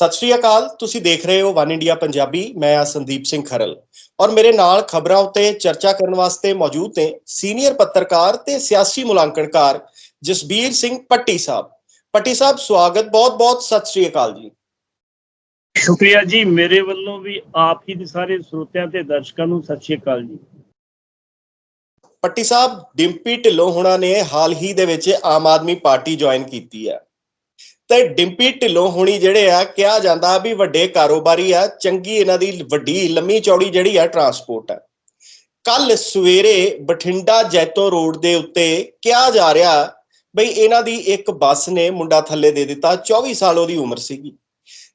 ਸਤਿ ਸ਼੍ਰੀ ਅਕਾਲ ਤੁਸੀਂ ਦੇਖ ਰਹੇ ਹੋ ਵਨ ਇੰਡੀਆ ਪੰਜਾਬੀ ਮੈਂ ਆ ਸੰਦੀਪ ਸਿੰਘ ਖਰਲ। ਔਰ ਮੇਰੇ ਨਾਲ ਖਬਰਾਂ ਉੱਤੇ ਚਰਚਾ ਕਰਨ ਵਾਸਤੇ ਮੌਜੂਦ ਨੇ ਸੀਨੀਅਰ ਪੱਤਰਕਾਰ ਤੇ ਸਿਆਸੀ ਮੁਲਾਂਕਣਕਾਰ ਜਸਬੀਰ ਸਿੰਘ ਪੱਟੀ ਸਾਹਿਬ। ਪੱਟੀ ਸਾਹਿਬ ਸਵਾਗਤ ਬਹੁਤ-ਬਹੁਤ ਸਤਿ ਸ਼੍ਰੀ ਅਕਾਲ ਜੀ। ਸ਼ੁਕਰੀਆ ਜੀ ਮੇਰੇ ਵੱਲੋਂ ਵੀ ਆਪ ਜੀ ਦੇ ਸਾਰੇ ਸਰੋਤਿਆਂ ਤੇ ਦਰਸ਼ਕਾਂ ਨੂੰ ਸਤਿ ਸ਼੍ਰੀ ਅਕਾਲ ਜੀ। ਪੱਟੀ ਸਾਹਿਬ ਡਿੰਪੀ ਢਿੱਲੋਂ ਹੁਣਾਂ ਨੇ ਹਾਲ ਹੀ ਦੇ ਵਿੱਚ ਆਮ ਆਦਮੀ ਪਾਰਟੀ ਜੁਆਇਨ ਕੀਤੀ ਹੈ। ਤੇ ਡਿੰਪੀ ਢਿੱਲੋਂ ਹੋਣੀ ਜਿਹੜੇ ਆ, ਕਿਹਾ ਜਾਂਦਾ ਵੀ ਵੱਡੇ ਕਾਰੋਬਾਰੀ ਆ, ਚੰਗੀ ਇਹਨਾਂ ਦੀ ਵੱਡੀ ਲੰਮੀ ਚੌੜੀ ਜਿਹੜੀ ਆ ਟਰਾਂਸਪੋਰਟ ਹੈ ਕੱਲ ਸਵੇਰੇ ਬਠਿੰਡਾ ਜੈਤੋ ਰੋਡ ਦੇ ਉੱਤੇ ਕਿਹਾ ਜਾ ਰਿਹਾ ਬਈ ਇਹਨਾਂ ਦੀ ਇੱਕ ਬੱਸ ਨੇ ਮੁੰਡਾ ਥੱਲੇ ਦੇ ਦਿੱਤਾ 24 ਸਾਲ ਉਹਦੀ ਉਮਰ ਸੀਗੀ।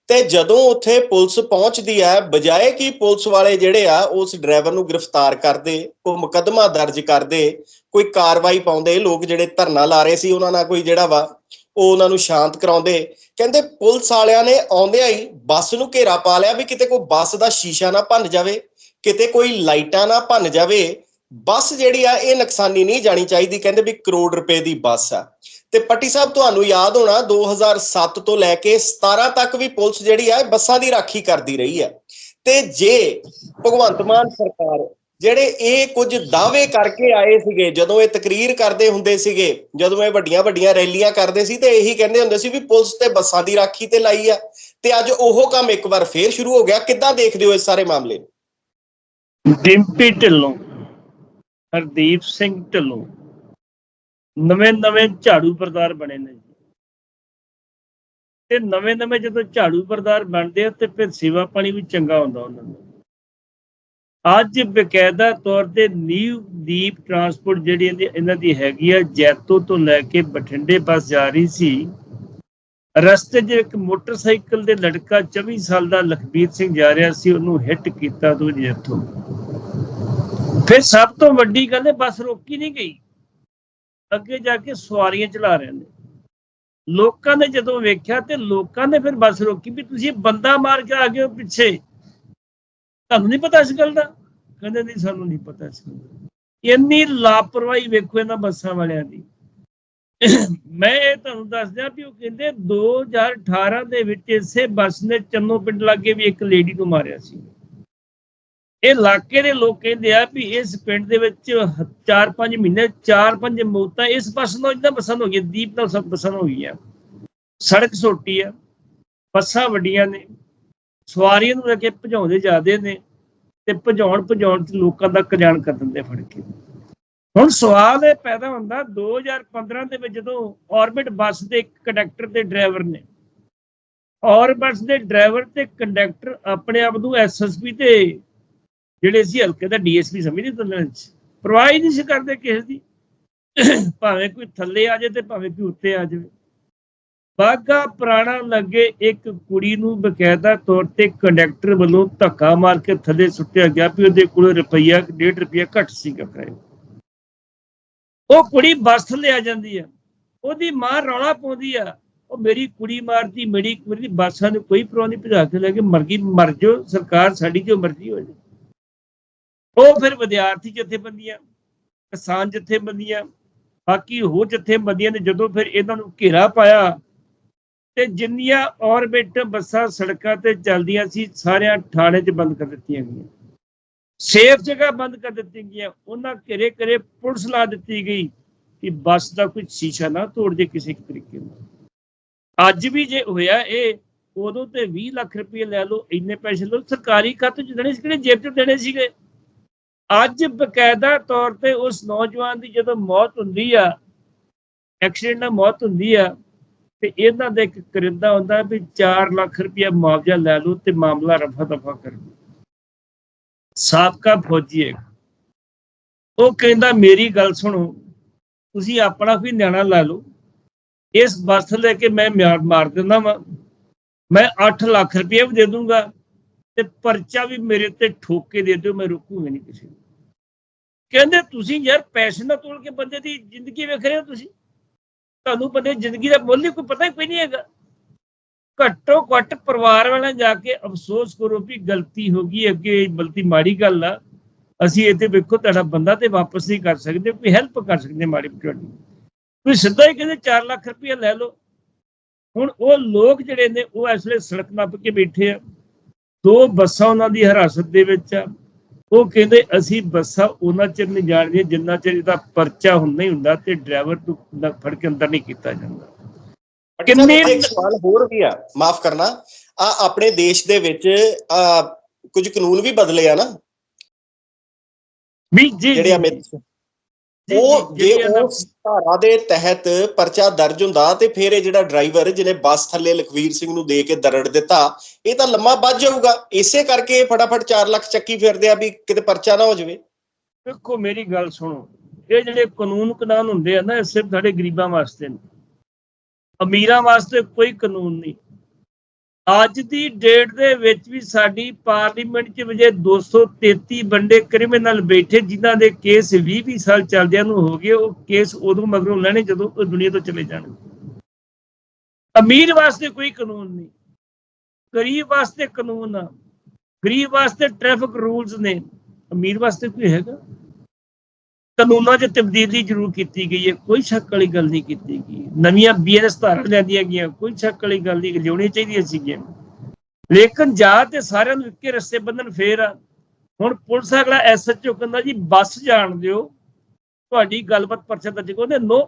ਤੇ ਜਦੋਂ ਉੱਥੇ ਪੁਲਿਸ ਪਹੁੰਚਦੀ ਹੈ ਬਜਾਏ ਕਿ ਪੁਲਿਸ ਵਾਲੇ ਜਿਹੜੇ ਆ, ਉਸ ਡਰਾਈਵਰ ਨੂੰ ਗ੍ਰਿਫਤਾਰ ਕਰਦੇ, ਉਹ ਮੁਕੱਦਮਾ ਦਰਜ ਕਰਦੇ, ਕੋਈ ਕਾਰਵਾਈ ਪਾਉਂਦੇ, ਲੋਕ ਜਿਹੜੇ ਧਰਨਾ ਲਾ ਰਹੇ ਸੀ, ਉਹਨਾਂ ਨਾਲ ਕੋਈ ਜਿਹੜਾ ਵਾ ਉਹ ਉਹਨਾਂ ਨੂੰ ਸ਼ਾਂਤ ਕਰਾਉਂਦੇ। ਕਹਿੰਦੇ ਪੁਲਿਸ ਵਾਲਿਆਂ ਨੇ ਆਉਂਦਿਆਂ ਹੀ ਬੱਸ ਨੂੰ ਘੇਰਾ ਪਾ ਲਿਆ ਵੀ ਕਿਤੇ ਕੋਈ ਬੱਸ ਦਾ ਸ਼ੀਸ਼ਾ ਨਾ ਭੰਨ ਜਾਵੇ, ਕਿਤੇ ਕੋਈ ਲਾਈਟਾਂ ਨਾ ਭੰਨ ਜਾਵੇ। ਬੱਸ ਜਿਹੜੀ ਆ, ਇਹ ਨੁਕਸਾਨੀ ਨਹੀਂ ਜਾਣੀ ਚਾਹੀਦੀ। ਕਹਿੰਦੇ ਵੀ ਕਰੋੜ ਰੁਪਏ ਦੀ ਬੱਸ ਆ। ਤੇ ਪੱਟੀ ਸਾਹਿਬ, ਤੁਹਾਨੂੰ ਯਾਦ ਹੋਣਾ 2007 ਤੋਂ ਲੈ ਕੇ 17 ਤੱਕ ਵੀ ਪੁਲਿਸ ਜਿਹੜੀ ਆ ਬੱਸਾਂ ਦੀ ਰਾਖੀ ਕਰਦੀ ਰਹੀ ਹੈ ਤੇ ਜੇ ਭਗਵੰਤ ਮਾਨ ਸਰਕਾਰ ਜਿਹੜੇ ਇਹ ਕੁਝ ਦਾਅਵੇ ਕਰਕੇ ਆਏ ਸੀਗੇ, ਜਦੋਂ ਇਹ ਤਕਰੀਰ ਕਰਦੇ ਹੁੰਦੇ ਸੀਗੇ, ਜਦੋਂ ਇਹ ਵੱਡੀਆਂ ਵੱਡੀਆਂ ਰੈਲੀਆਂ ਕਰਦੇ ਸੀ ਤੇ ਇਹੀ ਕਹਿੰਦੇ ਹੁੰਦੇ ਸੀ ਵੀ ਪੁਲਿਸ ਤੇ ਬੱਸਾਂ ਦੀ ਰਾਖੀ ਤੇ ਲਾਈ ਆ। ਤੇ ਅੱਜ ਉਹ ਕੰਮ ਇੱਕ ਵਾਰ ਫੇਰ ਸ਼ੁਰੂ ਹੋ ਗਿਆ। ਕਿੱਦਾਂ ਦੇਖਦੇ ਹੋ ਇਸ ਸਾਰੇ ਮਾਮਲੇ ਨੂੰ? ਡਿੰਪੀ ਢਿੱਲੋਂ, ਹਰਦੀਪ ਸਿੰਘ ਢਿੱਲੋਂ, ਨਵੇਂ ਨਵੇਂ ਝਾੜੂ ਬਰਦਾਰ ਬਣੇ ਨੇ ਤੇ ਨਵੇਂ ਨਵੇਂ ਜਦੋਂ ਝਾੜੂ ਪਰਦਾਰ ਬਣਦੇ ਆ ਤੇ ਫਿਰ ਸੇਵਾ ਪਾਣੀ ਵੀ ਚੰਗਾ ਹੁੰਦਾ ਉਹਨਾਂ ਨੂੰ। ਅੱਜ ਬਕਾਇਦਾ ਤੌਰ ਤੇ ਨੀਵ ਦੀਪ ਟਰਾਂਸਪੋਰਟ ਜਿਹੜੀ ਇਹਨਾਂ ਦੀ ਹੈਗੀ ਆ, ਜੈਤੋ ਤੋਂ ਲੈ ਕੇ ਬਠਿੰਡੇ ਬੱਸ ਜਾ ਰਹੀ ਸੀ। ਰਸਤੇ 'ਚ ਇੱਕ ਮੋਟਰਸਾਈਕਲ ਦੇ ਲੜਕਾ 24 ਸਾਲ ਦਾ ਲਖਬੀਰ ਸਿੰਘ ਜਾ ਰਿਹਾ ਸੀ, ਉਹਨੂੰ ਹਿੱਟ ਕੀਤਾ ਤੋਂ ਜੈਤੋ ਫਿਰ ਸਭ ਤੋਂ ਵੱਡੀ ਗੱਲ ਹੈ ਬੱਸ ਰੋਕੀ ਨਹੀਂ ਗਈ। ਅੱਗੇ ਜਾ ਕੇ ਸਵਾਰੀਆਂ ਚਲਾ ਰਹੇ ਨੇ। ਲੋਕਾਂ ਨੇ ਜਦੋਂ ਵੇਖਿਆ ਤੇ ਲੋਕਾਂ ਨੇ ਫਿਰ ਬੱਸ ਰੋਕੀ ਵੀ ਤੁਸੀਂ ਬੰਦਾ ਮਾਰ ਕੇ ਆ ਗਏ ਹੋ ਪਿੱਛੇ। ਤੁਹਾਨੂੰ ਨਹੀਂ ਪਤਾ ਇਸ ਗੱਲ ਦਾ? ਕਹਿੰਦੇ ਨਹੀਂ, ਸਾਨੂੰ ਨਹੀਂ ਪਤਾ ਇਸ ਗੱਲ ਇੰਨੀ ਲਾਪਰਵਾਹੀ ਵੇਖੋ ਇਹਨਾਂ ਬੱਸਾਂ ਵਾਲਿਆਂ ਦੀ। ਮੈਂ ਇਹ ਤੁਹਾਨੂੰ ਦੱਸ ਦਿਆਂ ਵੀ ਉਹ ਕਹਿੰਦੇ 2018 ਦੇ ਵਿੱਚ ਇਸੇ ਬੱਸ ਨੇ ਚੰਨੋ ਪਿੰਡ ਲਾਗੇ ਵੀ ਇੱਕ ਲੇਡੀ ਨੂੰ ਮਾਰਿਆ ਸੀ। ਇਹ ਇਲਾਕੇ ਦੇ ਲੋਕ ਕਹਿੰਦੇ ਆ ਵੀ ਇਸ ਪਿੰਡ ਦੇ ਵਿੱਚ 4-5 ਮਹੀਨੇ 4-5 ਮੌਤਾਂ ਇਸ ਬੱਸ ਨਾਲ ਇਦਾਂ ਬੱਸਾਂ ਹੋ ਗਈਆਂ, ਦੀਪ ਨਾਲ ਸਭ ਬੱਸਾਂ ਹੋ ਗਈਆਂ। ਸੜਕ ਛੋਟੀ ਆ, ਬੱਸਾਂ ਵੱਡੀਆਂ ਨੇ, ਸਵਾਰੀਆਂ ਨੂੰ ਲੈ ਕੇ ਭਜਾਉਂਦੇ ਜਾਂਦੇ ਨੇ। ਤੇ ਭਜਾਉਣ ਭਜਾਉਣ ਚ ਲੋਕਾਂ ਦਾ ਕਲਿਆਣ ਕਰ ਦਿੰਦੇ ਫੜ ਕੇ। ਹੁਣ ਸਵਾਲ ਇਹ ਪੈਦਾ ਹੁੰਦਾ 2015 ਦੇ ਵਿੱਚ ਜਦੋਂ ਆਰਬਿਟ ਬੱਸ ਦੇ ਕੰਡਕਟਰ ਤੇ ਡਰਾਈਵਰ ਨੇ ਆਰਬਿਟ ਦੇ ਡਰਾਈਵਰ ਤੇ ਕੰਡਕਟਰ ਆਪਣੇ ਆਪ ਨੂੰ ਐਸਐਸਪੀ ਤੇ ਜਿਹੜੇ ਸੀ ਹਲਕੇ ਦਾ ਡੀਐਸਪੀ ਸਮਝਦੇ ਦੋਨਾਂ ਵਿੱਚ, ਪਰਵਾਹ ਹੀ ਨਹੀਂ ਸੀ ਕਰਦੇ ਕਿਸੇ ਦੀ। ਭਾਵੇਂ ਕੋਈ ਥੱਲੇ ਆ ਜਾਵੇ ਤੇ ਭਾਵੇਂ ਕੋਈ ਉੱਤੇ ਆ ਜਾਵੇ। ਬਾਗਾ ਪੁਰਾਣਾ ਲੱਗੇ ਇੱਕ ਕੁੜੀ ਨੂੰ ਬਕਾਇਦਾ ਤੌਰ ਤੇ ਕੰਡਕਟਰ ਵੱਲੋਂ ਧੱਕਾ ਮਾਰ ਕੇ ਥੱਲੇ ਸੁੱਟਿਆ ਗਿਆ ਵੀ ਉਹਦੇ ਕੋਲ ਰੁਪਈਆ 1.5 ਰੁਪਈਆ ਘੱਟ ਸੀ ਕਿਰਾਏ ਉਹ ਕੁੜੀ ਬੱਸ ਲਿਆ ਜਾਂਦੀ ਆ। ਉਹਦੀ ਮਾਂ ਰੌਲਾ ਪਾਉਂਦੀ ਆ। ਉਹ ਮੇਰੀ ਕੁੜੀ ਮਾਰਦੀ, ਮੇਰੀ ਮੇਰੀ ਬੱਸਾਂ ਨੂੰ ਕੋਈ ਪਰਵਾਹ ਨਹੀਂ, ਭਜਾ ਕੇ ਲੈ ਕੇ ਮਰ ਗਈ, ਮਰ ਜਾਓ, ਸਰਕਾਰ ਸਾਡੀ ਜੋ ਮਰਜ਼ੀ ਹੋ ਜਾਏ ਉਹ ਫਿਰ ਵਿਦਿਆਰਥੀ ਜਥੇਬੰਦੀਆਂ, ਕਿਸਾਨ ਜਥੇਬੰਦੀਆਂ, ਬਾਕੀ ਹੋਰ ਜਥੇਬੰਦੀਆਂ ਨੇ ਜਦੋਂ ਫਿਰ ਇਹਨਾਂ ਨੂੰ ਘੇਰਾ ਪਾਇਆ ਤੇ ਜਿੰਨੀਆਂ ਔਰਬਿਟ ਬੱਸਾਂ ਸੜਕਾਂ ਤੇ ਚੱਲਦੀਆਂ ਸੀ, ਸਾਰਿਆਂ ਥਾਣੇ 'ਚ ਬੰਦ ਕਰ ਦਿੱਤੀਆਂ ਗਈਆਂ। ਸੇਫ ਜਗ੍ਹਾ ਬੰਦ ਕਰ ਦਿੱਤੀਆਂ ਗਈਆਂ। ਉਹਨਾਂ ਘਰੇ ਘਰੇ ਪੁਲਿਸ ਲਾ ਦਿੱਤੀ ਗਈ ਕਿ ਬੱਸ ਦਾ ਕੋਈ ਸ਼ੀਸ਼ਾ ਨਾ ਤੋੜ ਜੇ ਕਿਸੇ ਤਰੀਕੇ ਨਾਲ। ਅੱਜ ਵੀ ਜੇ ਹੋਇਆ ਇਹ, ਉਦੋਂ ਤੇ 20 ਲੱਖ ਰੁਪਏ ਲੈ ਲਓ, ਇੰਨੇ ਪੈਸੇ ਲਓ, ਸਰਕਾਰੀ ਖਾਤੇ 'ਚ ਦੇਣੇ ਸੀ ਕਿਹੜੇ ਜੇਬ 'ਚ ਦੇਣੇ ਸੀਗੇ। ਅੱਜ ਬਕਾਇਦਾ ਤੌਰ ਤੇ ਉਸ ਨੌਜਵਾਨ ਦੀ ਜਦੋਂ ਮੌਤ ਹੁੰਦੀ ਆ ਐਕਸੀਡੈਂਟ ਨਾਲ ਮੌਤ ਹੁੰਦੀ ਆ ਤੇ ਇਹਨਾਂ ਦਾ ਇੱਕ ਕਰਿੰਦਾ ਹੁੰਦਾ ਵੀ 4 ਲੱਖ ਰੁਪਇਆ ਮੁਆਵਜ਼ਾ ਲੈ ਲਓ ਤੇ ਮਾਮਲਾ ਰਫਾ ਦਫਾ ਕਰ ਲਓ। ਸਾਬਕਾ ਫੌਜੀ ਹੈ ਉਹ ਕਹਿੰਦਾ, ਮੇਰੀ ਗੱਲ ਸੁਣੋ, ਤੁਸੀਂ ਆਪਣਾ ਕੋਈ ਨਿਆਣਾ ਲਾ ਲਓ। ਇਸ ਬੱਸ ਲੈ ਕੇ ਮੈਂ ਮਿਆਰ ਮਾਰ ਦਿੰਦਾ ਵਾਂ। ਮੈਂ 8 ਲੱਖ ਰੁਪਇਆ ਵੀ ਦੇ ਦੂੰਗਾ ਤੇ ਪਰਚਾ ਵੀ ਮੇਰੇ ਤੇ ਠੋਕ ਕੇ ਦੇ ਦਿਓ, ਮੈਂ ਰੁਕੂਗਾ ਨਹੀਂ ਕਿਸੇ ਨੂੰ। ਕਹਿੰਦੇ, ਤੁਸੀਂ ਯਾਰ ਪੈਸੇ ਨਾਲ ਤੋੜ ਕੇ ਬੰਦੇ ਦੀ ਜ਼ਿੰਦਗੀ ਵੇਖ ਰਹੇ ਹੋ ਤੁਸੀਂ? ਤੁਹਾਨੂੰ ਬੰਦੇ ਜ਼ਿੰਦਗੀ ਦਾ ਮੁੱਲ ਹੀ ਕੋਈ ਪਤਾ ਹੀ ਕੋਈ ਨਹੀਂ ਹੈਗਾ। ਘੱਟੋ ਘੱਟ ਪਰਿਵਾਰ ਵਾਲਿਆਂ ਜਾ ਕੇ ਅਫਸੋਸ ਕਰੋ ਵੀ ਗਲਤੀ ਹੋ ਗਈ ਅੱਗੇ ਗਲਤੀ ਮਾੜੀ ਗੱਲ ਆ। ਅਸੀਂ ਇੱਥੇ ਵੇਖੋ, ਤੁਹਾਡਾ ਬੰਦਾ ਤੇ ਵਾਪਸ ਨਹੀਂ ਕਰ ਸਕਦੇ, ਕੋਈ ਹੈਲਪ ਕਰ ਸਕਦੇ ਮਾੜੀ ਤੁਹਾਡੀ। ਤੁਸੀਂ ਸਿੱਧਾ ਹੀ ਕਹਿੰਦੇ 4 ਲੱਖ ਰੁਪਏ ਲੈ ਲਓ। ਹੁਣ ਉਹ ਲੋਕ ਜਿਹੜੇ ਨੇ, ਉਹ ਇਸ ਵੇਲੇ ਸੜਕ ਨੱਪ ਕੇ ਬੈਠੇ ਆ। ਦੋ ਬੱਸਾਂ ਉਹਨਾਂ ਦੀ ਹਿਰਾਸਤ ਦੇ ਵਿੱਚ ਆ। ਉਹ ਕਹਿੰਦੇ ਅਸੀਂ ਬੱਸਾਂ ਉਹਨਾਂ ਚਿਰ ਨਹੀਂ ਜਾਣਦੀਆਂ ਜਿੰਨਾ ਚਿਰ ਇਹਦਾ ਪਰਚਾ ਹੁੰਦਾ ਹੀ ਹੁੰਦਾ ਤੇ ਡਰਾਈਵਰ ਨੂੰ ਫੜ ਕੇ ਅੰਦਰ ਨਹੀਂ ਕੀਤਾ ਜਾਂਦਾ। ਕਿੰਨੇ ਇੱਕ ਸਵਾਲ ਹੋਰ ਵੀ ਆ ਮਾਫ ਕਰਨਾ। ਆ ਆਪਣੇ ਦੇਸ਼ ਦੇ ਵਿੱਚ ਆ ਕੁਝ ਕਾਨੂੰਨ ਵੀ ਬਦਲੇ ਆ ਨਾ? ਵੀ ਜੀ ਜਿਹੜੇ ਅਮਿਤ ਉਹ ਜੇ ਉਸ ਧਾਰਾ ਦੇ ਤਹਿਤ ਪਰਚਾ ਦਰਜ ਹੁੰਦਾ ਤੇ ਫਿਰ ਇਹ ਜਿਹੜਾ ਡਰਾਈਵਰ ਜਿਹਨੇ ਬੱਸ ਥੱਲੇ ਲਖਵੀਰ ਸਿੰਘ ਨੂੰ ਦੇ ਕੇ ਦਰੜ ਦਿੱਤਾ ਇਹ ਤਾਂ ਲੰਮਾ ਵੱਜ ਜਾਊਗਾ। ਇਸੇ ਕਰਕੇ ਫਟਾਫਟ 4 ਲੱਖ ਚੱਕੀ ਫਿਰਦੇ ਆ ਵੀ ਕਿਤੇ ਪਰਚਾ ਨਾ ਹੋ ਜਾਵੇ। ਦੇਖੋ ਮੇਰੀ ਗੱਲ ਸੁਣੋ। ਇਹ ਜਿਹੜੇ ਕਾਨੂੰਨ ਕਾਨੂੰਨ ਹੁੰਦੇ ਆ ਨਾ ਇਹ ਸਿਰਫ ਸਾਡੇ ਗਰੀਬਾਂ ਵਾਸਤੇ ਨੇ। ਅਮੀਰਾਂ ਵਾਸਤੇ ਕੋਈ ਕਾਨੂੰਨ ਨਹੀਂ। ਅੱਜ ਦੀ ਡੇਟ ਦੇ ਵਿੱਚ ਵੀ ਸਾਡੀ ਪਾਰਲੀਮੈਂਟ 'ਚ ਵਜੇ 233 ਬੰਦੇ ਕ੍ਰਿਮੀਨਲ ਬੈਠੇ, ਜਿਨ੍ਹਾਂ ਦੇ ਕੇਸ 20 20 ਸਾਲ ਚੱਲਦਿਆਂ ਨੂੰ ਹੋ ਗਏ। ਉਹ ਕੇਸ ਉਦੋਂ ਮਗਰੋਂ ਲੈਣੇ, ਜਦੋਂ ਉਹ ਦੁਨੀਆ ਤੋਂ ਚਲੇ ਜਾਣਗੇ ਅਮੀਰ ਵਾਸਤੇ ਕੋਈ ਕਾਨੂੰਨ ਨਹੀਂ। ਗਰੀਬ ਵਾਸਤੇ ਕਾਨੂੰਨ ਆ। ਗਰੀਬ ਵਾਸਤੇ ਟ੍ਰੈਫਿਕ ਰੂਲਸ ਨੇ। ਅਮੀਰ ਵਾਸਤੇ ਕੋਈ ਹੈਗਾ? ਕਾਨੂੰਨਾਂ 'ਚ ਤਬਦੀਲੀ ਜ਼ਰੂਰ ਕੀਤੀ ਗਈ ਹੈ, ਕੋਈ ਸ਼ੱਕ ਵਾਲੀ ਗੱਲ ਨਹੀਂ ਕੀਤੀ ਗਈ। ਨਵੀਆਂ ਬੀਐਨਐਸ ਧਾਰਾ ਲਿਆਂਦੀਆਂ ਗਈਆਂ, ਕੋਈ ਸ਼ੱਕ ਵਾਲੀ ਗੱਲ ਨਹੀਂ ਲਿਆਉਣੀ ਚਾਹੀਦੀਆਂ ਸੀਗੀਆਂ। ਲੇਕਿਨ ਜਾ ਤੇ ਸਾਰਿਆਂ ਨੂੰ ਇੱਕੇ ਰਸਤੇ ਬੰਨਣ ਫੇਰ ਆ। ਹੁਣ ਪੁਲਿਸ ਅਗਲਾ ਐਸਐਚਓ ਕਹਿੰਦਾ ਜੀ, ਬੱਸ ਜਾਣ ਦਿਓ। ਤੁਹਾਡੀ ਗੱਲਬਾਤ ਪਰਚਾ ਦਰਜ ਕਹਿੰਦੇ, ਨੋ।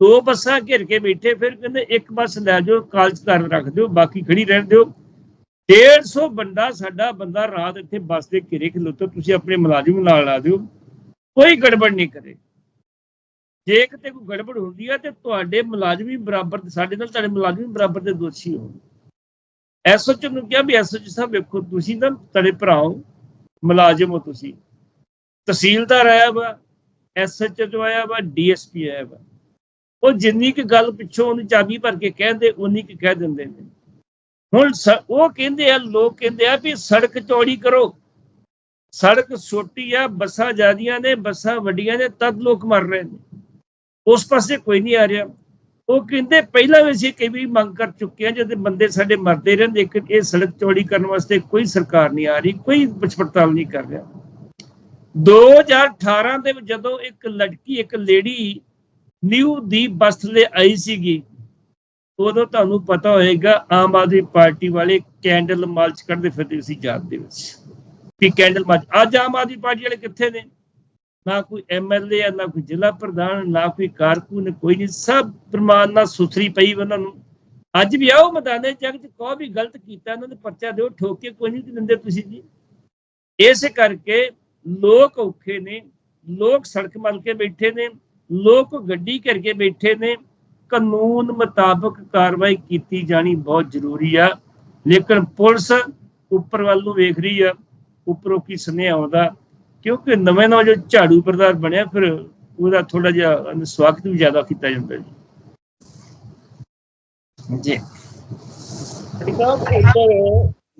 ਦੋ ਬੱਸਾਂ ਘਿਰ ਕੇ ਬੈਠੇ, ਫਿਰ ਕਹਿੰਦੇ, ਇੱਕ ਬੱਸ ਲੈ ਜਾਓ, ਕਾਲਜ ਕਰ ਰੱਖ ਦਿਓ, ਬਾਕੀ ਖੜੀ ਰਹਿਣ ਦਿਓ। 150 ਬੰਦਾ, ਸਾਡਾ ਬੰਦਾ ਰਾਤ ਇੱਥੇ ਬੱਸ ਦੇ ਘਿਰੇ ਖਲੋਤਾ, ਤੁਸੀਂ ਆਪਣੇ ਮੁਲਾਜ਼ਮ ਨਾਲ ਲਾ ਦਿਓ। ਕੋਈ ਗੜਬੜ ਨਹੀਂ ਕਰੇ। ਜੇ ਕਿਤੇ ਕੋਈ ਗੜਬੜ ਹੁੰਦੀ ਆ ਤੇ ਤੁਹਾਡੇ ਮੁਲਾਜ਼ਮ ਵੀ ਬਰਾਬਰ ਸਾਡੇ ਨਾਲ ਤੁਹਾਡੇ ਮੁਲਾਜ਼ਮ ਬਰਾਬਰ ਦੇ ਦੋਸ਼ੀ ਹੋਣ ਐਸਓਚ ਨੂੰ ਕਿਹਾ ਵੀ ਐਸਓਚ ਸਾਹਿਬ ਵੇਖੋ, ਤੁਸੀਂ ਤਾਂ ਤੁਹਾਡੇ ਭਰਾ ਹੋ, ਮੁਲਾਜ਼ਮ ਹੋ ਤੁਸੀਂ। ਤਹਿਸੀਲਦਾਰ ਆਇਆ ਵਾ ਐਸਐਚਓ ਆਇਆ ਵਾ ਡੀਐਸਪੀ ਆਇਆ ਵਾ। ਉਹ ਜਿੰਨੀ ਕੁ ਗੱਲ ਪਿੱਛੋਂ ਉਹਨੂੰ ਚਾਬੀ ਭਰ ਕੇ ਕਹਿੰਦੇ ਉਨੀ ਕੁ ਕਹਿ ਦਿੰਦੇ ਨੇ। ਹੁਣ ਸ- ਉਹ ਕਹਿੰਦੇ ਆ, ਲੋਕ ਕਹਿੰਦੇ ਆ ਵੀ ਸੜਕ ਚੌੜੀ ਕਰੋ। ਸੜਕ ਛੋਟੀ ਆ, ਬੱਸਾਂ ਜ਼ਿਆਦੀਆਂ ਨੇ, ਬੱਸਾਂ ਵੱਡੀਆਂ ਨੇ, ਤਦ ਲੋਕ ਮਰ ਰਹੇ ਨੇ। ਉਸ ਪਾਸੇ ਕੋਈ ਨਹੀਂ ਆ ਰਿਹਾ। ਉਹ ਕਹਿੰਦੇ ਪਹਿਲਾਂ ਵੀ ਅਸੀਂ ਕਈ ਵਾਰੀ ਮੰਗ ਕਰ ਚੁੱਕੇ ਹਾਂ, ਜਦੋਂ ਬੰਦੇ ਸਾਡੇ ਮਰਦੇ ਰਹਿੰਦੇ ਲੇਕਿਨ ਇਹ ਸੜਕ ਚੌੜੀ ਕਰਨ ਵਾਸਤੇ ਕੋਈ ਸਰਕਾਰ ਨਹੀਂ ਆ ਰਹੀ, ਕੋਈ ਪੁੱਛ ਪੜਤਾਲ ਨਹੀਂ ਕਰ ਰਿਹਾ। 2018 ਦੇ ਵਿੱਚ ਜਦੋਂ ਇੱਕ ਲੜਕੀ, ਇੱਕ ਲੇਡੀ ਨਿਊ ਦੀ ਬੱਸ ਥੱਲੇ ਆਈ ਸੀਗੀ, ਉਦੋਂ ਤੁਹਾਨੂੰ ਪਤਾ ਹੋਏਗਾ, ਆਮ ਆਦਮੀ ਪਾਰਟੀ ਵਾਲੇ ਕੈਂਡਲ ਮਾਰਚ ਕੱਢਦੇ ਫਿਰਦੇ ਸੀ ਯਾਦ ਦੇ ਵਿੱਚ। ਕਿ ਕੈਂਡਲ ਮਾਰਚ ਅੱਜ ਆਮ ਆਦਮੀ ਪਾਰਟੀ ਵਾਲੇ ਕਿੱਥੇ ਨੇ? ਨਾ ਕੋਈ ਐਮਐਲਏ ਆ, ਨਾ ਕੋਈ ਜ਼ਿਲ੍ਹਾ ਪ੍ਰਧਾਨ, ਨਾ ਕੋਈ ਕਾਰਕੁਨ ਕੋਈ ਨਹੀਂ। ਸਭ ਪ੍ਰਮਾਨ ਨਾਲ ਸੁਥਰੀ ਪਈ ਉਹਨਾਂ ਨੂੰ। ਅੱਜ ਵੀ ਆਓ ਮੈਦਾਨੇ ਜੰਗ ਚ ਕੋਈ ਵੀ ਗਲਤ ਕੀਤਾ, ਉਹਨਾਂ ਦੇ ਪਰਚਾ ਦਿਓ, ਠੋਕ ਕੇ ਕੋਈ ਨਹੀਂ ਦਿੰਦੇ ਤੁਸੀਂ ਜੀ। ਇਸੇ ਕਰਕੇ ਲੋਕ ਔਖੇ ਨੇ, ਲੋਕ ਸੜਕ ਮਲ ਕੇ ਬੈਠੇ ਨੇ, ਲੋਕ ਗੱਡੀ ਕਰਕੇ ਬੈਠੇ ਨੇ। ਕਾਨੂੰਨ ਮੁਤਾਬਕ ਕਾਰਵਾਈ ਕੀਤੀ ਜਾਣੀ ਬਹੁਤ ਜ਼ਰੂਰੀ ਆ। ਲੇਕਿਨ ਪੁਲਿਸ ਉੱਪਰ ਵੱਲ ਨੂੰ ਵੇਖ ਰਹੀ ਆ। ਉੱਪਰੋਂ ਕੀ ਸੁਨੇਹਾ ਆਉਂਦਾ ਕਿਉਂਕਿ ਨਵੇਂ ਨਵਾਂ ਜੋ ਝਾੜੂ ਪ੍ਰਧਾਨ ਬਣਿਆ ਫਿਰ ਉਹਦਾ ਥੋੜਾ ਜਿਹਾ ਸਵਾਗਤ ਵੀ ਜ਼ਿਆਦਾ ਕੀਤਾ ਜਾਂਦਾ ਜੀ। ਜੀ।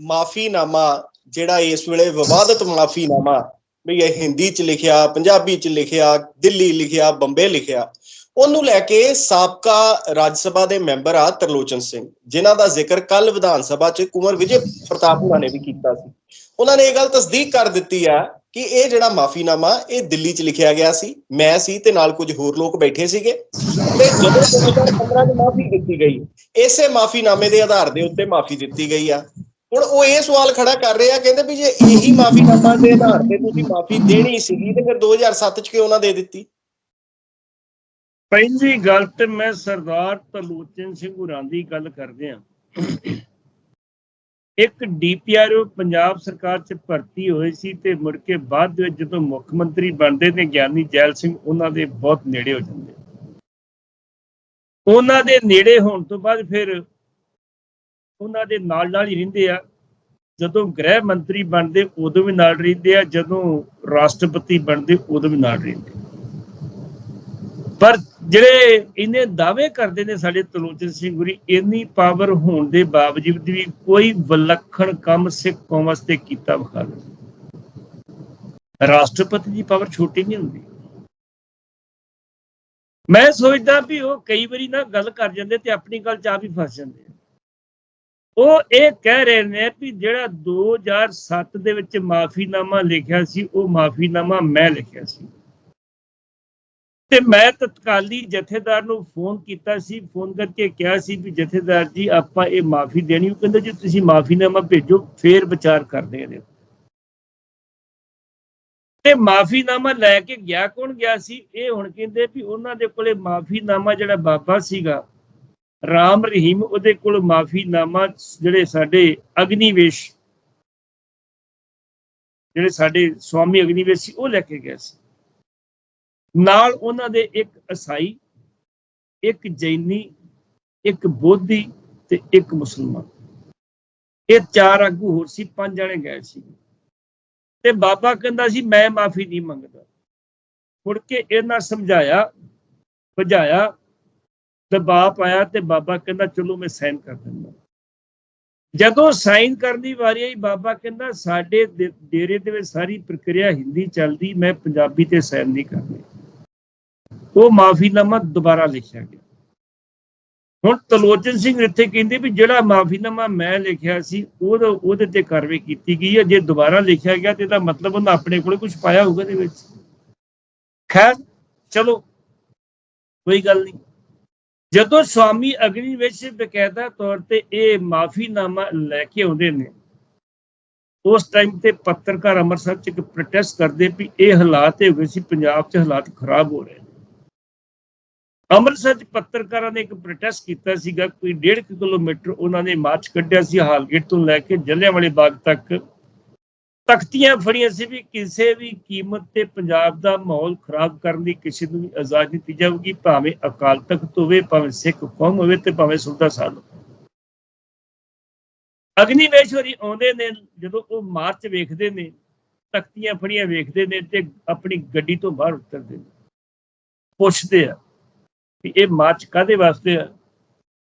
ਮਾਫੀਨਾਮਾ ਜਿਹੜਾ ਇਸ ਵੇਲੇ ਵਿਵਾਦਤ ਮਾਫੀਨਾਮਾ ਵੀ ਇਹ ਹਿੰਦੀ ਚ ਲਿਖਿਆ ਪੰਜਾਬੀ ਚ ਲਿਖਿਆ ਦਿੱਲੀ ਲਿਖਿਆ ਬੰਬੇ ਲਿਖਿਆ ਉਹਨੂੰ ਲੈ ਕੇ ਸਾਬਕਾ ਰਾਜ ਸਭਾ ਦੇ ਮੈਂਬਰ ਆ ਤਰਲੋਚਨ ਸਿੰਘ ਜਿਨ੍ਹਾਂ ਦਾ ਜ਼ਿਕਰ ਕੱਲ ਵਿਧਾਨ ਸਭਾ ਚ ਕੁਮਰ ਵਿਜੇ ਪ੍ਰਤਾਪ ਹੁਣਾਂ ਨੇ ਵੀ ਕੀਤਾ ਸੀ। ਉਹਨਾਂ ਨੇ ਇਹ ਗੱਲ ਤਸਦੀਕ ਕਰ ਦਿੱਤੀ ਆ ਕਿ ਇਹ ਜਿਹੜਾ ਮਾਫੀਨਾਮਾ, ਇਹ ਦਿੱਲੀ 'ਚ ਲਿਖਿਆ ਗਿਆ ਸੀ, ਮੈਂ ਸੀ ਤੇ ਨਾਲ ਕੁਝ ਹੋਰ ਲੋਕ ਬੈਠੇ ਸੀਗੇ। ਤੇ ਜਦੋਂ 2015 ਚ ਮਾਫੀ ਦਿੱਤੀ ਗਈ, ਇਸੇ ਮਾਫੀਨਾਮੇ ਦੇ ਆਧਾਰ ਦੇ ਉੱਤੇ ਮਾਫੀ ਦਿੱਤੀ ਗਈ ਆ। ਹੁਣ ਉਹ ਇਹ ਸਵਾਲ ਖੜਾ ਕਰ ਰਹੇ ਆ, ਕਹਿੰਦੇ ਵੀ ਜੇ ਇਹੀ ਮਾਫੀਨਾਮਾ ਦੇ ਆਧਾਰ ਤੇ ਤੁਸੀਂ ਮਾਫੀ ਦੇਣੀ ਸੀਗੀ, ਤੇ ਫਿਰ 2007 ਚ ਕਿਉਂ ਨਾ ਦੇ ਦਿੱਤੀ? ਪਹਿਲੀ ਗੱਲ ਤੇ ਮੈਂ ਸਰਦਾਰ ਤਲੂਚਨ ਸਿੰਘ ਹੁਰਾਂ ਦੀ ਗੱਲ ਕਰਦੇ ਆ। ਇੱਕ ਡੀਪੀਆਰਓ ਪੰਜਾਬ ਸਰਕਾਰ ਚ ਭਰਤੀ ਹੋਏ ਸੀ ਤੇ ਮੁੜ ਕੇ ਬਾਅਦ ਵਿੱਚ ਜਦੋਂ ਮੁੱਖ ਮੰਤਰੀ ਬਣਦੇ ਨੇ ਗਿਆਨੀ ਜੈਲ ਸਿੰਘ, ਉਹਨਾਂ ਦੇ ਬਹੁਤ ਨੇੜੇ ਹੋ ਜਾਂਦੇ ਉਹਨਾਂ ਦੇ ਨੇੜੇ ਹੋਣ ਤੋਂ ਬਾਅਦ ਫਿਰ ਉਹਨਾਂ ਦੇ ਨਾਲ ਨਾਲ ਹੀ ਰਹਿੰਦੇ ਆ। ਜਦੋਂ ਗ੍ਰਹਿ ਮੰਤਰੀ ਬਣਦੇ, ਉਦੋਂ ਵੀ ਨਾਲ ਰਹਿੰਦੇ ਆ। ਜਦੋਂ ਰਾਸ਼ਟਰਪਤੀ ਬਣਦੇ, ਉਦੋਂ ਵੀ ਨਾਲ ਰਹਿੰਦੇ ਪਰ ਜਿਹੜੇ ਇਹਨੇ ਦਾਅਵੇ ਕਰਦੇ ਨੇ ਸਾਡੇ ਤਲੋਚਨ ਸਿੰਘ ਗੁਰੀ ਇੰਨੀ ਪਾਵਰ ਹੋਣ ਦੇ ਬਾਵਜੂਦ ਵੀ ਕੋਈ ਵਿਲੱਖਣ ਕੰਮ ਸਿੱਖ ਕੌਮ ਵਾਸਤੇ ਕੀਤਾ ਵਿਖਾ ਦੇ ਰਾਸ਼ਟਰਪਤੀ ਦੀ ਪਾਵਰ ਛੋਟੀ ਨਹੀਂ ਹੁੰਦੀ। ਮੈਂ ਸੋਚਦਾ ਵੀ ਉਹ ਕਈ ਵਾਰੀ ਨਾ ਗੱਲ ਕਰ ਜਾਂਦੇ ਤੇ ਆਪਣੀ ਗੱਲ ਚ ਆਪ ਹੀ ਫਸ ਜਾਂਦੇ ਆ। ਉਹ ਇਹ ਕਹਿ ਰਹੇ ਨੇ ਵੀ ਜਿਹੜਾ 2007 ਦੇ ਵਿੱਚ ਮਾਫੀਨਾਮਾ ਲਿਖਿਆ ਸੀ, ਉਹ ਮਾਫੀਨਾਮਾ ਮੈਂ ਲਿਖਿਆ ਸੀ। ਤੇ ਮੈਂ ਤਤਕਾਲੀ ਜਥੇਦਾਰ ਨੂੰ ਫੋਨ ਕੀਤਾ ਸੀ, ਫੋਨ ਕਰਕੇ ਕਿਹਾ ਸੀ ਵੀ ਜਥੇਦਾਰ ਜੀ, ਆਪਾਂ ਇਹ ਮਾਫੀ ਦੇਣੀ, ਉਹ ਕਹਿੰਦੇ ਜੀ ਤੁਸੀਂ ਮਾਫੀਨਾਮਾ ਭੇਜੋ, ਫੇਰ ਵਿਚਾਰ ਕਰਦੇ ਹਾਂ ਤੇ ਮਾਫੀਨਾਮਾ ਲੈ ਕੇ ਗਿਆ, ਕੌਣ ਗਿਆ ਸੀ? ਇਹ ਹੁਣ ਕਹਿੰਦੇ ਵੀ ਉਹਨਾਂ ਦੇ ਕੋਲੇ ਮਾਫੀਨਾਮਾ ਜਿਹੜਾ ਬਾਬਾ ਸੀਗਾ, ਰਾਮ ਰਹੀਮ, ਉਹਦੇ ਕੋਲ ਮਾਫੀਨਾਮਾ ਜਿਹੜੇ ਸਾਡੇ ਅਗਨੀਵੇਸ਼, ਜਿਹੜੇ ਸਾਡੇ ਸਵਾਮੀ ਅਗਨੀਵੇਸ਼ ਸੀ, ਉਹ ਲੈ ਕੇ ਗਿਆ ਸੀ। ਨਾਲ ਉਹਨਾਂ ਦੇ ਇੱਕ ਈਸਾਈ ਇੱਕ ਜੈਨੀ, ਇੱਕ ਬੋਧੀ ਤੇ ਇੱਕ ਮੁਸਲਮਾਨ। ਇਹ ਚਾਰ ਆਗੂ ਹੋਰ ਸੀ, ਪੰਜ ਜਣੇ ਗਏ ਸੀ। ਤੇ ਬਾਬਾ ਕਹਿੰਦਾ ਸੀ, ਮੈਂ ਮਾਫੀ ਨਹੀਂ ਮੰਗਦਾ। ਮੁੜ ਕੇ ਇਹਨਾਂ ਸਮਝਾਇਆ ਬੁਝਾਇਆ ਦਬਾਅ ਪਾਇਆ ਤੇ ਬਾਬਾ ਕਹਿੰਦਾ, ਚਲੋ ਮੈਂ ਸਾਈਨ ਕਰ ਦਿੰਦਾ। ਜਦੋਂ ਸਾਈਨ ਕਰਨ ਦੀ ਵਾਰੀ ਆਈ, ਬਾਬਾ ਕਹਿੰਦਾ, ਸਾਡੇ ਡੇਰੇ ਦੇ ਵਿੱਚ ਸਾਰੀ ਪ੍ਰਕਿਰਿਆ ਹਿੰਦੀ ਚੱਲਦੀ, ਮੈਂ ਪੰਜਾਬੀ ਤੇ ਸਾਈਨ ਨਹੀਂ ਕਰਨੀ। ਉਹ ਮਾਫੀਨਾਮਾ ਦੁਬਾਰਾ ਲਿਖਿਆ ਗਿਆ। ਹੁਣ ਤਲੋਚਨ ਸਿੰਘ ਇੱਥੇ ਕਹਿੰਦੇ ਵੀ ਜਿਹੜਾ ਮਾਫੀਨਾਮਾ ਮੈਂ ਲਿਖਿਆ ਸੀ, ਉਹਦਾ, ਉਹਦੇ ਤੇ ਕਾਰਵਾਈ ਕੀਤੀ ਗਈ ਹੈ। ਜੇ ਦੁਬਾਰਾ ਲਿਖਿਆ ਗਿਆ ਤੇ ਇਹਦਾ ਮਤਲਬ ਉਹਨਾਂ ਆਪਣੇ ਕੋਲੇ ਕੁਝ ਪਾਇਆ ਹੋਊਗਾ ਇਹਦੇ ਵਿੱਚ। ਖੈਰ, ਚਲੋ, ਕੋਈ ਗੱਲ ਨਹੀਂ। ਜਦੋਂ ਸਵਾਮੀ ਅਗਨੀ ਵਿੱਚ ਬਕਾਇਦਾ ਤੌਰ ਤੇ ਇਹ ਮਾਫੀਨਾਮਾ ਲੈ ਕੇ ਆਉਂਦੇ ਨੇ, ਉਸ ਟਾਈਮ ਤੇ ਪੱਤਰਕਾਰ ਅੰਮ੍ਰਿਤਸਰ ਚ ਇੱਕ ਪ੍ਰੋਟੈਸਟ ਕਰਦੇ ਵੀ ਇਹ ਹਾਲਾਤ ਹੋ ਗਏ ਸੀ, ਪੰਜਾਬ 'ਚ ਹਾਲਾਤ ਖਰਾਬ ਹੋ ਰਹੇ ਨੇ। ਅੰਮ੍ਰਿਤਸਰ 'ਚ ਪੱਤਰਕਾਰਾਂ ਨੇ ਇੱਕ ਪ੍ਰੋਟੈਸਟ ਕੀਤਾ ਸੀਗਾ ਕੋਈ 1.5 ਕਿਲੋਮੀਟਰ ਉਹਨਾਂ ਨੇ ਮਾਰਚ ਕੱਢਿਆ ਸੀ ਹਾਲਗੇਟ ਤੋਂ ਲੈ ਕੇ ਜਲਿਆਂਵਾਲੇ ਬਾਗ ਤੱਕ। ਤਖਤੀਆਂ ਫੜੀਆਂ ਸੀ ਵੀ ਕਿਸੇ ਵੀ ਕੀਮਤ ਤੇ ਪੰਜਾਬ ਦਾ ਮਾਹੌਲ ਖਰਾਬ ਕਰਨ ਦੀ ਕਿਸੇ ਨੂੰ ਵੀ ਆਜ਼ਾਦ ਦਿੱਤੀ ਜਾਊਗੀ, ਭਾਵੇਂ ਅਕਾਲ ਤਖਤ ਹੋਵੇ, ਭਾਵੇਂ ਸਿੱਖ ਕੌਮ ਹੋਵੇ ਤੇ ਭਾਵੇਂ ਸੁਲਤਾਨ ਸਾਹਿਬ ਅਗਨੀਵੇਸ਼ਵਰੀ ਆਉਂਦੇ ਨੇ, ਜਦੋਂ ਉਹ ਮਾਰਚ ਵੇਖਦੇ ਨੇ, ਤਖਤੀਆਂ ਫੜੀਆਂ ਵੇਖਦੇ ਨੇ ਤੇ ਆਪਣੀ ਗੱਡੀ ਤੋਂ ਬਾਹਰ ਉਤਰਦੇ ਨੇ। ਪੁੱਛਦੇ ਆ ਵੀ ਇਹ ਮਾਰਚ ਕਾਦੇ ਵਾਸਤੇ ਆ?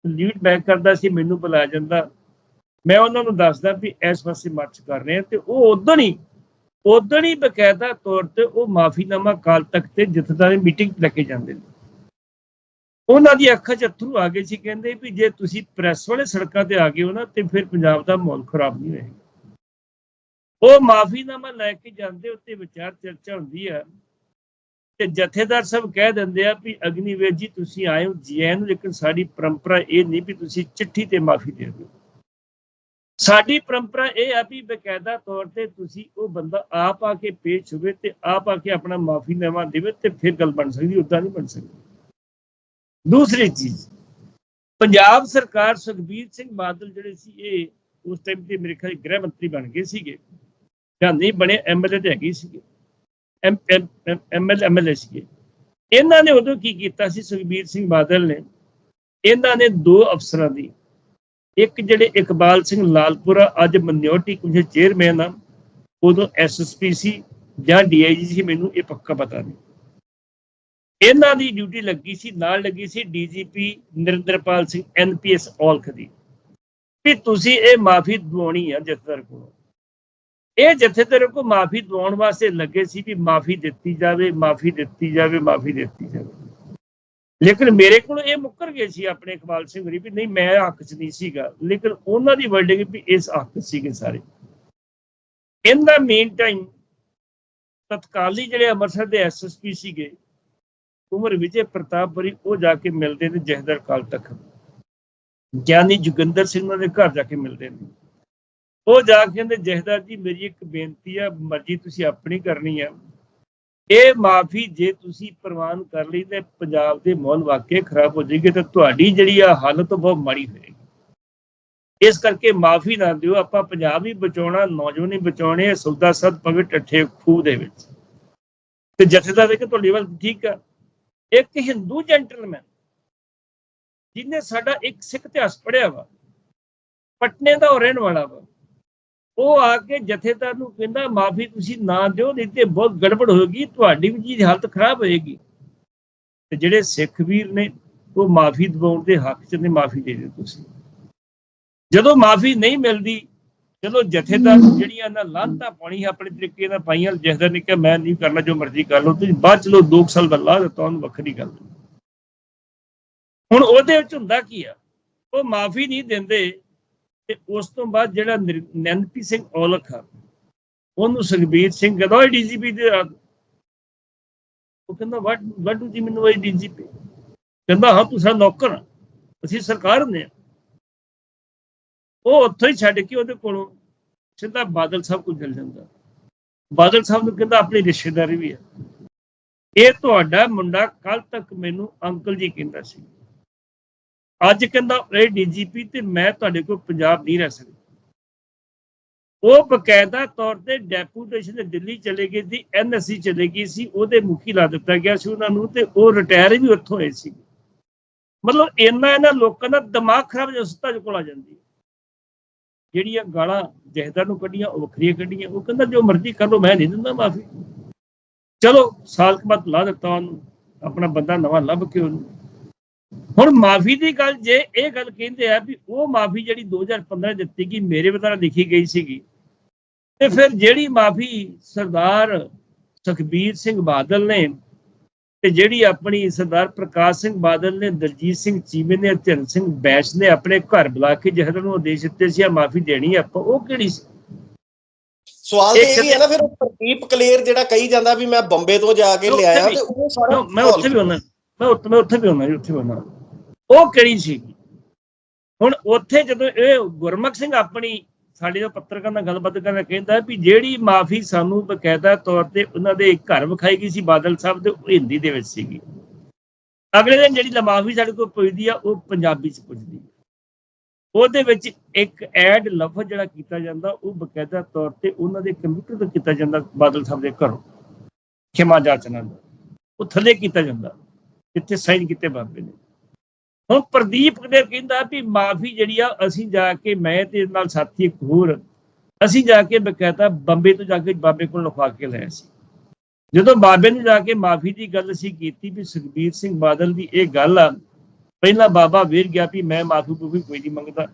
ਲੀਡ ਬੈਕ ਕਰਦਾ ਸੀ, ਮੈਨੂੰ ਬੁਲਾਇਆ ਜਾਂਦਾ। ਮੈਂ ਉਹਨਾਂ ਨੂੰ ਦੱਸਦਾ ਵੀ ਇਸ ਵਾਸਤੇ ਮਾਰਚ ਕਰ ਰਹੇ ਆ ਤੇ ਉਹ ਉਦੋਂ ਹੀ ਉਦੋਂ ਹੀ ਬਕਾਇਦਾ ਤੌਰ ਤੇ ਉਹ ਮਾਫੀਨਾਮਾ ਕਾਲ ਤੱਕ ਤੇ ਜਥੇਦਾਰੀ ਮੀਟਿੰਗ ਲੈ ਕੇ ਜਾਂਦੇ ਨੇ। ਉਹਨਾਂ ਦੀ ਅੱਖਾਂ 'ਚ ਅੱਥਰੂ ਆ ਗਏ ਸੀ, ਕਹਿੰਦੇ ਵੀ ਜੇ ਤੁਸੀਂ ਪ੍ਰੈਸ ਵਾਲੇ ਸੜਕਾਂ ਤੇ ਆ ਗਏ ਹੋ ਨਾ, ਤੇ ਫਿਰ ਪੰਜਾਬ ਦਾ ਮਾਹੌਲ ਖਰਾਬ ਨਹੀਂ ਹੋਏਗਾ। ਉਹ ਮਾਫੀਨਾਮਾ ਲੈ ਕੇ ਜਾਂਦੇ, ਉੱਤੇ ਵਿਚਾਰ ਚਰਚਾ ਹੁੰਦੀ ਆ। ਤੇ ਜਥੇਦਾਰ ਸਾਹਿਬ ਕਹਿ ਦਿੰਦੇ ਆ ਵੀ ਅਗਨੀਵੇਰ ਜੀ, ਤੁਸੀਂ ਆਏ ਹੋ ਜੀ ਆਇਆਂ ਲੇਕਿਨ ਸਾਡੀ ਪਰੰਪਰਾ ਇਹ ਨਹੀਂ ਵੀ ਤੁਸੀਂ ਚਿੱਠੀ ਤੇ ਮਾਫੀ ਦੇ ਦਿਓ। ਸਾਡੀ ਪਰੰਪਰਾ ਇਹ ਆ ਵੀ ਬਕਾਇਦਾ ਤੌਰ ਤੇ ਤੁਸੀਂ ਉਹ ਬੰਦਾ ਆਪ ਆ ਕੇ ਪੇਸ਼ ਹੋਵੇ ਤੇ ਆਪ ਆ ਕੇ ਆਪਣਾ ਮਾਫੀਨਾਮਾ ਦੇਵੇ ਤੇ ਫਿਰ ਗੱਲ ਬਣ ਸਕਦੀ ਉਦਾਂ ਨਹੀਂ ਬਣ ਸਕਦੀ। ਦੂਸਰੀ ਚੀਜ਼, ਪੰਜਾਬ ਸਰਕਾਰ ਸੁਖਬੀਰ ਸਿੰਘ ਬਾਦਲ ਜਿਹੜੇ ਸੀ, ਇਹ ਉਸ ਟਾਈਮ ਤੇ ਮੇਰੇ ਖਿਆਲ ਗ੍ਰਹਿ ਮੰਤਰੀ ਬਣ ਗਏ ਸੀਗੇ ਜਾਂ ਨਹੀਂ ਬਣੇ ਐਮਐਲਏ ਤੇ ਹੈਗੇ ਸੀਗੇ। ਐਮਐਲ ਐਮਐਲਏ ਸੀਗੇ। ਇਹਨਾਂ ਨੇ ਉਦੋਂ ਕੀ ਕੀਤਾ ਸੀ? ਸੁਖਬੀਰ ਸਿੰਘ ਬਾਦਲ ਨੇ ਇਹਨਾਂ ਨੇ ਦੋ ਅਫਸਰਾਂ ਦੀ, ਇੱਕ ਜਿਹੜੇ ਇਕਬਾਲ ਸਿੰਘ ਲਾਲਪੁਰਾ, ਅੱਜ ਮਨਿਓਰਟੀ ਕਮਿਸ਼ਨ ਚੇਅਰਮੈਨ ਆ, ਉਦੋਂ ਐਸਐਸਪੀ ਸੀ ਜਾਂ ਡੀਆਈਜੀ ਸੀ, ਮੈਨੂੰ ਇਹ ਪੱਕਾ ਪਤਾ ਨਹੀਂ। ਇਹਨਾਂ ਦੀ ਡਿਊਟੀ ਲੱਗੀ ਸੀ, ਨਾਲ ਲੱਗੀ ਸੀ ਡੀਜੀਪੀ ਨਰਿੰਦਰਪਾਲ ਸਿੰਘ ਐਨਪੀਐਸ ਔਲਖ ਦੀ। ਵੀ ਤੁਸੀਂ ਇਹ ਮਾਫੀ ਦਵਾਉਣੀ ਆ ਜਥੇਦਾਰ ਕੋਲੋਂ। ਇਹ ਜਥੇਦਾਰ ਕੋ ਮਾਫੀ ਦਵਾਉਣ ਵਾਸਤੇ ਲੱਗੇ ਸੀ ਵੀ ਮਾਫੀ ਦਿੱਤੀ ਜਾਵੇ, ਮਾਫੀ ਦਿੱਤੀ ਜਾਵੇ, ਮਾਫੀ ਦਿੱਤੀ ਜਾਵੇ। ਲੇਕਿਨ ਮੇਰੇ ਕੋਲ ਇਹ ਮੁੱਕਰ ਗਏ ਸੀ ਆਪਣੇ ਇਕਬਾਲ ਸਿੰਘ ਹੋਰੀ ਵੀ ਨਹੀਂ, ਮੈਂ ਹੱਕ 'ਚ ਨਹੀਂ ਸੀਗਾ। ਲੇਕਿਨ ਉਹਨਾਂ ਦੀ ਵਰਡਿੰਗ ਵੀ ਇਸ ਹੱਕ 'ਚ ਸੀਗੇ ਸਾਰੇ। ਇਨ ਦਾ ਮੇਨ ਟਾਈਮ ਤਤਕਾਲੀ ਜਿਹੜੇ ਅੰਮ੍ਰਿਤਸਰ ਦੇ ਐਸਐਸਪੀ ਸੀਗੇ, ਉਮਰ ਵਿਜੇ ਪ੍ਰਤਾਪ ਬਰੀ ਉਹ ਜਾ ਕੇ ਮਿਲਦੇ ਨੇ ਜਹਦਰ ਕਾਲ ਤੱਕ। ਗਿਆਨੀ ਜੁਗਿੰਦਰ ਸਿੰਘ ਉਹਨਾਂ ਦੇ ਘਰ ਜਾ ਕੇ ਮਿਲਦੇ ਨੇ। ਉਹ ਜਾ ਕੇ ਕਹਿੰਦੇ, ਜਹਦਰ ਜੀ, ਮੇਰੀ ਇੱਕ ਬੇਨਤੀ ਆ, ਮਰਜ਼ੀ ਤੁਸੀਂ ਆਪਣੀ ਕਰਨੀ ਆ। ਇਹ ਮਾਫੀ ਜੇ ਤੁਸੀਂ ਪ੍ਰਵਾਨ ਕਰ ਲਈ ਤੇ ਪੰਜਾਬ ਦੇ ਮਾਹੌਲ ਵਾਕਿਆ ਖਰਾਬ ਹੋ ਜਾਏਗੀ ਤੇ ਤੁਹਾਡੀ ਜਿਹੜੀ ਆ ਹਾਲਤ ਬਹੁਤ ਮਾੜੀ ਹੋਏਗੀ। ਇਸ ਕਰਕੇ ਮਾਫੀ ਨਾ ਦਿਓ, ਆਪਾਂ ਪੰਜਾਬ ਹੀ ਬਚਾਉਣਾ, ਨੌਜਵਾਨ ਹੀ ਬਚਾਉਣੇ ਆ ਸੁਲਦਾ ਸਦ ਪਵੇ ਟੱਠੇ ਖੂਹ ਦੇ ਵਿੱਚ। ਤੇ ਜਥੇਦਾਰ ਦੇ ਕੇ ਤੁਹਾਡੀ ਵੱਲ ਠੀਕ ਆ। ਇੱਕ ਹਿੰਦੂ ਜੈਂਟਲਮੈਨ ਜਿਹਨੇ ਸਾਡਾ ਇੱਕ ਸਿੱਖ ਇਤਿਹਾਸ ਪੜਿਆ ਵਾ, ਪਟਨੇ ਦਾ ਉਹ ਰਹਿਣ ਵਾਲਾ ਵਾ। ਉਹ ਆ ਕੇ ਜਥੇਦਾਰ ਨੂੰ ਕਹਿੰਦਾ, ਮਾਫੀ ਤੁਸੀਂ ਨਾ ਦਿਓ, ਨਹੀਂ ਤੇ ਬਹੁਤ ਗੜਬੜ ਹੋਏਗੀ, ਤੁਹਾਡੀ ਵੀ ਜੀ ਹਾਲਤ ਖਰਾਬ ਹੋਏਗੀ। ਤੇ ਜਿਹੜੇ ਸਿੱਖ ਵੀਰ ਨੇ, ਉਹ ਮਾਫੀ ਦਿਵਾਉਣ ਦੇ ਹੱਕ 'ਚ ਨੇ, ਮਾਫੀ ਦੇ ਦਿਓ ਤੁਸੀਂ। ਜਦੋਂ ਮਾਫੀ ਨਹੀਂ ਮਿਲਦੀ ਚਲੋ ਜਥੇਦਾਰ ਜਿਹੜੀਆਂ ਨਾ ਲਾਂਤਾਂ ਪਾਣੀ ਆਪਣੇ ਤਰੀਕੇ ਨਾਲ ਪਾਈਆਂ ਜਥੇਦਾਰ ਨੇ ਕਿਹਾ, ਮੈਂ ਨਹੀਂ ਕਰਨਾ, ਜੋ ਮਰਜ਼ੀ ਕਰ ਲਓ, ਤੁਸੀਂ ਬਾਅਦ ਚਲੋ 2 ਸਾਲ ਬੱਲਾ ਦਿੱਤਾ, ਉਹਨੂੰ ਵੱਖਰੀ ਗੱਲ। ਹੁਣ ਉਹਦੇ ਵਿੱਚ ਹੁੰਦਾ ਕੀ ਆ? ਉਹ ਮਾਫੀ ਨਹੀਂ ਦਿੰਦੇ ਤੇ ਉਸ ਤੋਂ ਬਾਅਦ ਜਿਹੜਾ ਨੈਨਪੀ ਸਿੰਘ ਔਲਖ ਆ, ਉਹਨੂੰ ਸੁਖਬੀਰ ਸਿੰਘ ਗਦੋਈ ਡੀਜੀਪੀ ਦੇ ਉਹ ਕਹਿੰਦਾ ਵਾਟ ਵਾਟ ਡੂ ਜੀ ਮੈਨੂੰ ਇਹ ਡੀਜੀਪੀ ਕਹਿੰਦਾ, ਹਾਂ, ਤੂੰ ਸਾਡਾ ਨੌਕਰ ਆ। ਅਸੀਂ ਸਰਕਾਰ ਨੇ ਉਹ ਉੱਥੋਂ ਹੀ ਛੱਡ ਕੇ ਉਹਦੇ ਕੋਲੋਂ ਸਿੱਧਾ ਬਾਦਲ ਸਾਹਿਬ ਕੋਲ ਚਲ ਜਾਂਦਾ। ਬਾਦਲ ਸਾਹਿਬ ਨੂੰ ਕਹਿੰਦਾ, ਆਪਣੀ ਰਿਸ਼ਤੇਦਾਰੀ ਵੀ ਹੈ ਇਹ ਤੁਹਾਡਾ ਮੁੰਡਾ ਕੱਲ ਤੱਕ ਮੈਨੂੰ ਅੰਕਲ ਜੀ ਕਹਿੰਦਾ ਸੀ। ਅੱਜ ਕਹਿੰਦਾ ਇਹ ਡੀਜੀਪੀ ਤੇ ਮੈਂ ਤੁਹਾਡੇ ਕੋਲ ਪੰਜਾਬ ਨਹੀਂ ਰਹਿ ਸਕਦਾ। ਉਹ ਬਕਾਇਦਾ ਤੌਰ ਤੇ ਡੈਪੂਟੇਸ਼ਨ ਦਿੱਲੀ ਚਲੇ ਗਈ ਸੀ ਐਨਐਸਸੀ ਚਲੇ ਗਈ ਸੀ, ਉਹਦੇ ਮੁਖੀ ਲਾ ਦਿੱਤਾ ਗਿਆ ਸੀ ਉਹਨਾਂ ਨੂੰ ਤੇ ਉਹ ਰਿਟਾਇਰ ਵੀ ਉੱਥੋਂ ਹੋਏ ਸੀ। ਮਤਲਬ ਇੰਨਾ ਇਹਨਾਂ ਲੋਕਾਂ ਦਾ ਦਿਮਾਗ ਖਰਾਬ ਜੋ ਚ ਕੋਲ ਆ ਜਾਂਦੀ ਜਿਹੜੀਆਂ ਗਾਲਾਂ ਜਹਦਰ ਨੂੰ ਕੱਢੀਆਂ, ਉਹ ਵੱਖਰੀਆਂ ਕੱਢੀਆਂ, ਉਹ ਕਹਿੰਦਾ ਜੋ ਮਰਜ਼ੀ ਕਰ ਲਓ, ਮੈਂ ਨਹੀਂ ਦਿੰਦਾ ਮਾਫੀ। ਚਲੋ, ਸਾਲ ਕੁ ਬਾਅਦ ਲਾ ਦਿੱਤਾ ਉਹਨੂੰ, ਆਪਣਾ ਬੰਦਾ ਨਵਾਂ ਲੱਭ ਕੇ ਉਹਨੂੰ। ਹੁਣ ਮਾਫੀ ਦੀ ਗੱਲ ਜੇ ਇਹ ਗੱਲ ਕਹਿੰਦੇ ਆ ਵੀ ਉਹ ਮਾਫੀ ਜਿਹੜੀ 2015 ਦਿੱਤੀ ਗਈ ਮੇਰੇ ਵੱਲੋਂ ਲਿਖੀ ਗਈ ਸੀਗੀ। ਤੇ ਫਿਰ ਜਿਹੜੀ ਮਾਫੀ ਸਰਦਾਰ ਸੁਖਬੀਰ ਸਿੰਘ ਬਾਦਲ ਨੇ ਤੇ ਜਿਹੜੀ ਆਪਣੀ ਸਰਦਾਰ ਪ੍ਰਕਾਸ਼ ਸਿੰਘ ਬਾਦਲ ਨੇ ਦਲਜੀਤ ਸਿੰਘ ਚੀਮੇ ਨੇ ਧਿਰਨ ਸਿੰਘ ਬੈਂਸ ਨੇ ਆਪਣੇ ਘਰ ਬੁਲਾ ਕੇ ਜਹਦਰ ਨੂੰ ਆਦੇਸ਼ ਦਿੱਤੇ ਸੀ ਆ ਮਾਫੀ ਦੇਣੀ ਆਪਾਂ ਉਹ ਕਿਹੜੀ ਸੀ? ਸਵਾਲ ਇਹ ਵੀ ਹੈ ਨਾ ਫਿਰ ਪ੍ਰਦੀਪ ਕਲੇਰ ਜਿਹੜਾ ਕਹੀ ਜਾਂਦਾ ਵੀ ਮੈਂ ਬੰਬੇ ਤੋਂ ਜਾ ਕੇ ਲਿਆਇਆ ਤੇ ਉਹ ਸਾਰਾ ਮੈਂ- ਮੈਂ ਉੱਥੇ ਵੀ ਹੁੰਦਾ। ਮੈਂ ਉੱਥੇ ਮੈਂ ਉੱਥੇ ਵੀ ਹੁੰਦਾ ਜੀ, ਉੱਥੇ ਵੀ ਹੁੰਦਾ ਉਹ ਕਿਹੜੀ ਸੀ ਹੁਣ ਉੱਥੇ ਜਦੋਂ ਇਹ ਗੁਰਮੁਖ ਸਿੰਘ ਆਪਣੀ ਸਾਡੇ ਨਾਲ ਪੱਤਰਕਾਰ ਨਾਲ ਗੱਲਬਾਤ ਕਰਦਾ ਕਹਿੰਦਾ ਵੀ ਜਿਹੜੀ ਮਾਫੀ ਸਾਨੂੰ ਬਕਾਇਦਾ ਤੌਰ ਤੇ ਉਹਨਾਂ ਦੇ ਘਰ ਵਿਖਾਈ ਗਈ ਸੀ, ਬਾਦਲ ਸਾਹਿਬ ਦੇ ਉਹ ਹਿੰਦੀ ਦੇ ਵਿੱਚ ਸੀਗੀ। ਅਗਲੇ ਦਿਨ ਜਿਹੜੀ ਮਾਫੀ ਸਾਡੇ ਕੋਲ ਪੁੱਜਦੀ ਆ, ਉਹ ਪੰਜਾਬੀ ਚ ਪੁੱਜਦੀ ਉਹਦੇ ਵਿੱਚ ਇੱਕ ਐਡ ਲਫ਼ਜ਼ ਜਿਹੜਾ ਕੀਤਾ ਜਾਂਦਾ, ਉਹ ਬਕਾਇਦਾ ਤੌਰ ਤੇ ਉਹਨਾਂ ਦੇ ਕੰਪਿਊਟਰ ਤੋਂ ਕੀਤਾ ਜਾਂਦਾ, ਬਾਦਲ ਸਾਹਿਬ ਦੇ ਘਰੋਂ। ਖਿਮਾ ਜਾਚਨਾ ਦਾ। ਉਹ ਥੱਲੇ ਕੀਤਾ ਜਾਂਦਾ। ਜਿੱਥੇ ਸਾਈਨ ਕੀਤੇ ਬਾਬੇ ਨੇ। ਹੁਣ ਪ੍ਰਦੀਪ ਨੇ ਕਹਿੰਦਾ ਵੀ ਮਾਫੀ ਜਿਹੜੀ ਆ, ਅਸੀਂ ਜਾ ਕੇ ਮੈਂ ਤੇ ਨਾਲ ਸਾਥੀ ਇੱਕ ਹੋਰ, ਅਸੀਂ ਜਾ ਕੇ ਬਕਾਇਦਾ ਬੰਬੇ ਤੋਂ ਜਾ ਕੇ ਬਾਬੇ ਕੋਲ ਲਿਖਵਾ ਕੇ ਲਿਆ ਸੀ। ਜਦੋਂ ਬਾਬੇ ਨੂੰ ਜਾ ਕੇ ਮਾਫੀ ਦੀ ਗੱਲ ਅਸੀਂ ਕੀਤੀ ਵੀ ਸੁਖਬੀਰ ਸਿੰਘ ਬਾਦਲ ਦੀ ਇਹ ਗੱਲ ਆ, ਪਹਿਲਾਂ ਬਾਬਾ ਵੀਰ ਗਿਆ ਵੀ ਮੈਂ ਮਾਫੀ ਕੋਈ ਕੋਈ ਨਹੀਂ ਮੰਗਦਾ।